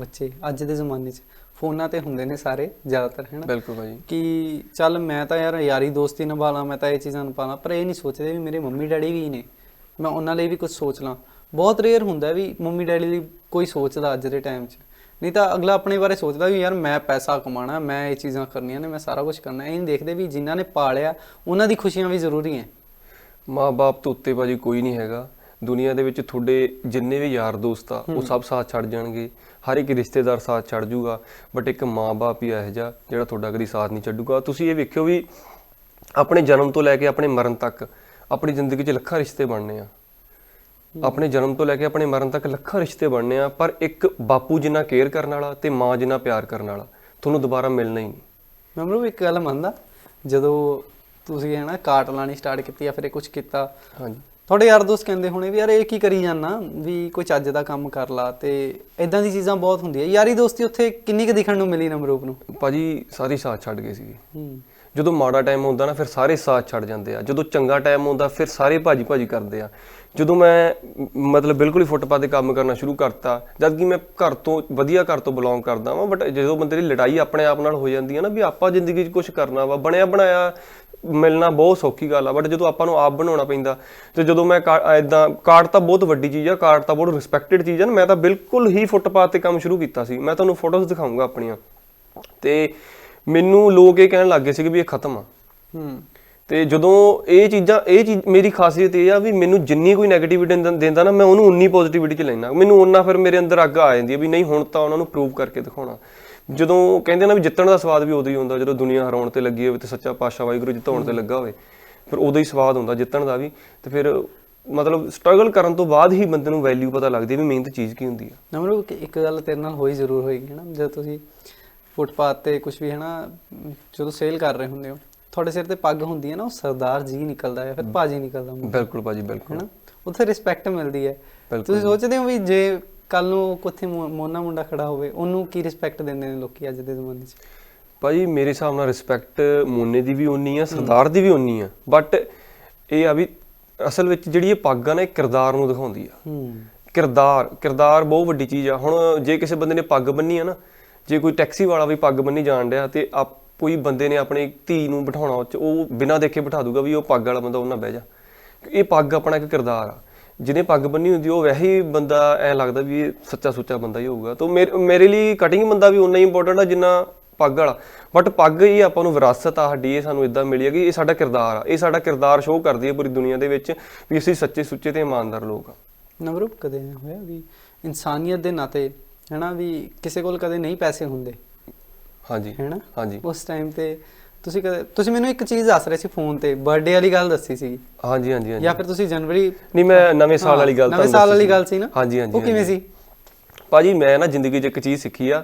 A: ਬੱਚੇ ਅੱਜ ਦੇ ਜ਼ਮਾਨੇ 'ਚ। ਫੋਨਾਂ ਤੇ ਹੁੰਦੇ ਨੇ ਸਾਰੇ ਜ਼ਿਆਦਾਤਰ ਹੈ ਨਾ?
B: ਬਿਲਕੁਲ ਭਾਜੀ।
A: ਕਿ ਚੱਲ ਮੈਂ ਤਾਂ ਯਾਰ ਯਾਰੀ ਦੋਸਤੀ ਨਿਭਾ ਲਾਂ ਮੈਂ ਤਾਂ ਇਹ ਚੀਜ਼ਾਂ ਨਿਭਾ ਲਾਂ ਪਰ ਇਹ ਨਹੀਂ ਸੋਚਦੇ ਵੀ ਮੇਰੇ ਮੰਮੀ ਡੈਡੀ ਵੀ ਨੇ। ਮੈਂ ਉਹਨਾਂ ਲਈ ਵੀ ਕੁਝ ਸੋਚ ਲਾਂ। ਬਹੁਤ ਰੇਅਰ ਹੁੰਦਾ ਵੀ ਮੰਮੀ ਡੈਡੀ ਲਈ ਕੋਈ ਸੋਚਦਾ ਅੱਜ ਦੇ ਟਾਈਮ 'ਚ। ਨਹੀਂ ਤਾਂ ਅਗਲਾ ਆਪਣੇ ਬਾਰੇ ਸੋਚਦਾ ਵੀ ਯਾਰ ਮੈਂ ਪੈਸਾ ਕਮਾਉਣਾ ਮੈਂ ਇਹ ਚੀਜ਼ਾਂ ਕਰਨੀਆਂ ਨੇ ਮੈਂ ਸਾਰਾ ਕੁਝ ਕਰਨਾ। ਇਹ ਨਹੀਂ ਦੇਖਦੇ ਵੀ ਜਿਨ੍ਹਾਂ ਨੇ ਪਾਲਿਆ ਉਹਨਾਂ ਦੀ ਖੁਸ਼ੀਆਂ ਵੀ ਜ਼ਰੂਰੀ ਹੈ।
B: ਮਾਂ-ਬਾਪ ਤੋਂ ਉੱਤੇ ਭਾਜੀ ਕੋਈ ਨਹੀਂ ਹੈਗਾ। ਦੁਨੀਆ ਦੇ ਵਿੱਚ ਤੁਹਾਡੇ ਜਿੰਨੇ ਵੀ ਯਾਰ ਦੋਸਤ ਆ ਉਹ ਸਭ ਸਾਥ ਛੱਡ ਜਾਣਗੇ। ਹਰ ਇੱਕ ਰਿਸ਼ਤੇਦਾਰ ਸਾਥ ਛੱਡ ਜੂਗਾ ਬਟ ਇੱਕ ਮਾਂ-ਬਾਪ ਹੀ ਇਹੋ ਜਿਹਾ ਜਿਹੜਾ ਤੁਹਾਡਾ ਕਦੀ ਸਾਥ ਨਹੀਂ ਛੱਡੂਗਾ। ਤੁਸੀਂ ਇਹ ਵੇਖਿਓ ਵੀ ਆਪਣੇ ਜਨਮ ਤੋਂ ਲੈ ਕੇ ਆਪਣੇ ਮਰਨ ਤੱਕ ਆਪਣੀ ਜ਼ਿੰਦਗੀ 'ਚ ਲੱਖਾਂ ਰਿਸ਼ਤੇ ਬਣਨੇ ਆ। ਆਪਣੇ ਜਨਮ ਤੋਂ ਲੈ ਕੇ ਆਪਣੇ ਮਰਨ ਤੱਕ ਲੱਖਾਂ ਰਿਸ਼ਤੇ ਬਣਨੇ ਆ ਪਰ ਇੱਕ ਬਾਪੂ ਜਿੰਨਾ ਕੇਅਰ ਕਰਨ ਵਾਲਾ ਤੇ ਮਾਂ ਜਿੰਨਾ ਪਿਆਰ ਕਰਨ ਵਾਲਾ ਤੁਹਾਨੂੰ ਦੁਬਾਰਾ ਮਿਲਣਾ ਹੀ ਨਹੀਂ।
A: ਮੈਂ ਬਰੋ ਇੱਕ ਗੱਲ ਮੰਨਦਾ ਜਦੋਂ ਤੁਸੀਂ ਹੈ ਨਾ ਕਾਟ ਲਾਣੀ ਸਟਾਰਟ ਕੀਤੀ ਜਾਂ ਫਿਰ ਇਹ ਕੁਝ ਕੀਤਾ
B: ਹਾਂਜੀ।
A: ਤੁਹਾਡੇ ਯਾਰ ਦੋਸਤ ਕਹਿੰਦੇ ਹੋਣੇ ਵੀ ਯਾਰ ਇਹ ਕੀ ਕਰੀ ਜਾਂਦਾ? ਵੀ ਕੋਈ ਚੱਜ ਦਾ ਕੰਮ ਕਰ ਲਾ ਤੇ ਇਦਾਂ ਦੀ ਚੀਜ਼ਾਂ ਬਹੁਤ ਹੁੰਦੀਆਂ। ਯਾਰੀ ਦੋਸਤੀ ਉੱਥੇ ਕਿੰਨੀ ਕੁ ਦਿਖਣ ਨੂੰ ਮਿਲੀ ਨਮਰੂਪ ਨੂੰ?
B: ਭਾਜੀ ਸਾਰੀ ਸਾਥ ਛੱਡ ਗਏ ਸੀਗੇ।
A: ਹੂੰ।
B: ਜਦੋਂ ਮਾੜਾ ਟਾਈਮ ਹੁੰਦਾ ਨਾ, ਫਿਰ ਸਾਰੇ ਸਾਥ ਛੱਡ ਜਾਂਦੇ ਆ। ਜਦੋਂ ਚੰਗਾ ਟਾਈਮ ਹੁੰਦਾ, ਫਿਰ ਸਾਰੇ ਭਾਜੀ ਭਾਜੀ ਕਰਦੇ ਆ। ਜਦੋਂ ਮੈਂ ਮਤਲਬ ਬਿਲਕੁਲ ਹੀ ਫੁੱਟਪਾਥ ਤੇ ਕੰਮ ਕਰਨਾ ਸ਼ੁਰੂ ਕਰਤਾ, ਜਦ ਕਿ ਮੈਂ ਘਰ ਤੋਂ, ਵਧੀਆ ਘਰ ਤੋਂ ਬਿਲੋਂਗ ਕਰਦਾ ਵਾਂ ਬਟ ਜਦੋਂ ਬੰਦੇ ਦੀ ਲੜਾਈ ਆਪਣੇ ਆਪ ਨਾਲ ਹੋ ਜਾਂਦੀ ਹੈ ਨਾ, ਵੀ ਆਪਾਂ ਜ਼ਿੰਦਗੀ 'ਚ ਕੁਝ ਕਰਨਾ ਵਾ, ਬਣਿਆ ਬਣਾਇਆ ਮਿਲਣਾ ਬਹੁਤ ਸੌਖੀ ਗੱਲ ਆ ਬਟ ਜਦੋਂ ਆਪਾਂ ਨੂੰ ਆਪ ਬਣਾਉਣਾ ਪੈਂਦਾ, ਤੇ ਜਦੋਂ ਮੈਂ ਐਦਾਂ ਕਾਰਡ ਤਾਂ ਬਹੁਤ ਵੱਡੀ ਚੀਜ਼ ਆ ਕਾਰਡ ਤਾਂ ਬਹੁਤ ਰਿਸਪੈਕਟਡ ਚੀਜ਼ ਆ ਨਾ, ਮੈਂ ਤਾਂ ਬਿਲਕੁਲ ਹੀ ਫੁੱਟਪਾਥ ਤੇ ਕੰਮ ਸ਼ੁਰੂ ਕੀਤਾ ਸੀ। ਮੈਂ ਤੁਹਾਨੂੰ ਫੋਟੋਜ਼ ਦਿਖਾਉਂਗਾ ਆਪਣੀਆਂ। ਤੇ ਮੈਨੂੰ ਲੋਕ ਇਹ ਕਹਿਣ ਲੱਗ ਗਏ ਸੀ ਕਿ ਵੀ ਇਹ ਖਤਮ ਆ।
A: ਹੂੰ।
B: ਤੇ ਜਦੋਂ ਇਹ ਚੀਜ਼ਾਂ ਇਹ ਚੀਜ਼ ਮੇਰੀ ਖਾਸੀਅਤ ਇਹ ਆ ਵੀ ਮੈਨੂੰ ਜਿੰਨੀ ਕੋਈ 네ਗੇਟਿਵਿਟੀ ਦਿੰਦਾ ਨਾ ਮੈਂ ਉਹਨੂੰ ਉਨੀ ਪੋਜ਼ਿਟਿਵਿਟੀ ਚ ਲੈਣਾ ਮੈਨੂੰ ਉਹਨਾਂ ਫਿਰ ਮੇਰੇ ਅੰਦਰ ਅੱਗ ਆ ਜਾਂਦੀ ਹੈ ਵੀ ਨਹੀਂ ਹੁਣ ਤਾਂ ਉਹਨਾਂ ਨੂੰ ਪ੍ਰੂਵ ਕਰਕੇ ਦਿਖਾਉਣਾ। ਜਦੋਂ ਕਹਿੰਦੇ ਨਾ ਵੀ ਜਿੱਤਣ ਦਾ ਸਵਾਦ ਵੀ ਉਦੋਂ ਹੀ ਹੁੰਦਾ ਜਦੋਂ ਦੁਨੀਆ ਹਰਾਉਣ ਤੇ ਲੱਗੀ ਹੋਵੇ ਤੇ ਸੱਚਾ ਪਾਤਸ਼ਾਹ ਵਾਹਿਗੁਰੂ ਜਿਤਾਉਣ ਤੇ ਲੱਗਾ ਹੋਵੇ ਫਿਰ ਉਦੋਂ ਹੀ ਸਵਾਦ ਹੁੰਦਾ ਜਿੱਤਣ ਦਾ ਵੀ। ਤੇ ਫਿਰ ਮਤਲਬ ਸਟਰਗਲ ਕਰਨ ਤੋਂ ਬਾਅਦ ਹੀ ਬੰਦੇ ਨੂੰ ਵੈਲਿਊ ਪਤਾ ਲੱਗਦੀ ਵੀ ਮਿਹਨਤ ਚੀਜ਼ ਕੀ ਹੁੰਦੀ ਆ
A: ਨਮਰੂਪ ਇੱਕ ਗੱਲ ਤੇਰੇ ਨਾਲ ਹੋਈ ਜ਼ਰੂਰ ਹੋਏਗੀ ਹਨਾ ਜਦੋਂ ਤੁਸੀਂ ਫੁੱਟਪਾਥ ਤੇ ਕੁਝ ਵੀ ਹਨਾ ਜਦੋਂ ਸੇਲ ਕਰ ਰਹੇ ਹੁੰਦੇ ਹੋ ਤੁਹਾਡੇ ਸਿਰ ਤੇ ਪੱਗ ਹੁੰਦੀ ਹੈ ਨਾ ਉਹ ਸਰਦਾਰ ਜੀ ਨਿਕਲਦਾ ਹੈ ਫਿਰ ਭਾਜੀ ਨਿਕਲਦਾ
B: ਬਿਲਕੁਲ ਭਾਜੀ ਬਿਲਕੁਲ।
A: ਹਨਾ ਉੱਥੇ ਰਿਸਪੈਕਟ ਮਿਲਦੀ ਹੈ। ਤੁਸੀਂ ਸੋਚਦੇ ਹੋ ਵੀ ਜੇ ਕੱਲ ਨੂੰ ਕੋਥੇ ਮੋਨਾ ਮੁੰਡਾ ਖੜਾ ਹੋਵੇ ਉਹਨੂੰ ਕੀ ਰਿਸਪੈਕਟ ਦਿੰਦੇ ਨੇ ਲੋਕੀ ਅੱਜ ਦੇ ਜ਼ਮਾਨੇ 'ਚ?
B: ਭਾਜੀ ਮੇਰੇ ਹਿਸਾਬ ਨਾਲ ਰਿਸਪੈਕਟ ਮੋਨੇ ਦੀ ਵੀ ਉਨੀ ਆ ਸਰਦਾਰ ਦੀ ਵੀ ਉਨੀ ਆ। ਬਟ ਇਹ ਆ ਵੀ ਅਸਲ ਵਿੱਚ ਜਿਹੜੀ ਇਹ ਪੱਗ ਆ ਨਾ ਇਹ ਕਿਰਦਾਰ ਨੂੰ ਦਿਖਾਉਂਦੀ ਆ।
A: ਹੂੰ
B: ਕਿਰਦਾਰ ਕਿਰਦਾਰ ਬਹੁਤ ਵੱਡੀ ਚੀਜ਼ ਆ। ਹੁਣ ਜੇ ਕਿਸੇ ਬੰਦੇ ਨੇ ਪੱਗ ਬੰਨੀ ਆ ਨਾ ਜੇ ਕੋਈ ਟੈਕਸੀ ਵਾਲਾ ਵੀ ਪੱਗ ਬੰਨੀ ਜਾਣ ਡਿਆ ਤੇ ਆਪ ਕੋਈ ਬੰਦੇ ਨੇ ਆਪਣੀ ਧੀ ਨੂੰ ਬਿਠਾਉਣਾ, ਉਹ 'ਚ ਉਹ ਬਿਨਾਂ ਦੇਖੇ ਬਿਠਾ ਦੂਗਾ ਵੀ ਉਹ ਪੱਗ ਵਾਲਾ ਬੰਦਾ ਉਹਨਾਂ ਬਹਿ ਜਾ। ਇਹ ਪੱਗ ਆਪਣਾ ਇੱਕ ਕਿਰਦਾਰ ਆ। ਜਿਹਨੇ ਪੱਗ ਬੰਨੀ ਹੁੰਦੀ, ਉਹ ਵੈਸੇ ਹੀ ਬੰਦਾ ਐ ਲੱਗਦਾ ਵੀ ਇਹ ਸੱਚਾ ਸੁੱਚਾ ਬੰਦਾ ਹੀ ਹੋਊਗਾ। ਤਾਂ ਮੇਰੇ ਮੇਰੇ ਲਈ ਕਟਿੰਗ ਬੰਦਾ ਵੀ ਉਨਾ ਹੀ ਇੰਪੋਰਟੈਂਟ ਆ ਜਿੰਨਾ ਪੱਗ ਵਾਲਾ। ਬਟ ਪੱਗ ਹੀ ਆਪਾਂ ਨੂੰ ਵਿਰਾਸਤ ਆ ਸਾਡੀ, ਇਹ ਸਾਨੂੰ ਇਦਾਂ ਮਿਲੀ ਹੈ ਕਿ ਇਹ ਸਾਡਾ ਕਿਰਦਾਰ ਆ। ਇਹ ਸਾਡਾ ਕਿਰਦਾਰ ਸ਼ੋਅ ਕਰਦੀ ਹੈ ਪੂਰੀ ਦੁਨੀਆ ਦੇ ਵਿੱਚ ਵੀ ਅਸੀਂ ਸੱਚੇ ਸੁੱਚੇ ਤੇ ਇਮਾਨਦਾਰ ਲੋਕ ਆ।
A: ਨਵਰੂਪ ਕਦੇ ਹੋਇਆ ਵੀ ਇਨਸਾਨੀਅਤ ਦੇ ਨਾਤੇ ਹੈਨਾ ਵੀ ਕਿਸੇ ਕੋਲ ਕਦੇ ਨਹੀਂ ਪੈਸੇ ਹੁੰਦੇ।
B: ਹਾਂਜੀ
A: ਹੈਨਾ?
B: ਹਾਂਜੀ।
A: ਉਸ ਟਾਈਮ ਤੇ ਤੁਸੀਂ ਕਦੇ ਤੁਸੀਂ ਮੈਨੂੰ ਇੱਕ ਚੀਜ਼ ਦੱਸ ਰਹੇ ਸੀ ਫੋਨ ਤੇ ਬਰਥਡੇ ਵਾਲੀ ਗੱਲ ਦੱਸੀ ਸੀ
B: ਹਾਂਜੀ ਹਾਂਜੀ ਹਾਂਜੀ।
A: ਜਾਂ ਫਿਰ ਤੁਸੀਂ ਜਨਵਰੀ
B: ਨਹੀਂ ਮੈਂ ਨਵੇਂ ਸਾਲ ਵਾਲੀ ਗੱਲ
A: ਨਵੇਂ
B: ਤੁਹਾਨੂੰ
A: ਸਾਲ ਵਾਲੀ ਗੱਲ ਸੀ ਨਾ?
B: ਹਾਂਜੀ ਹਾਂਜੀ
A: ਉਹ ਕਿਵੇਂ। ਸੀ?
B: ਭਾਜੀ ਮੈਂ ਨਾ ਜ਼ਿੰਦਗੀ 'ਚ ਇੱਕ ਚੀਜ਼ ਸਿੱਖੀ ਆ।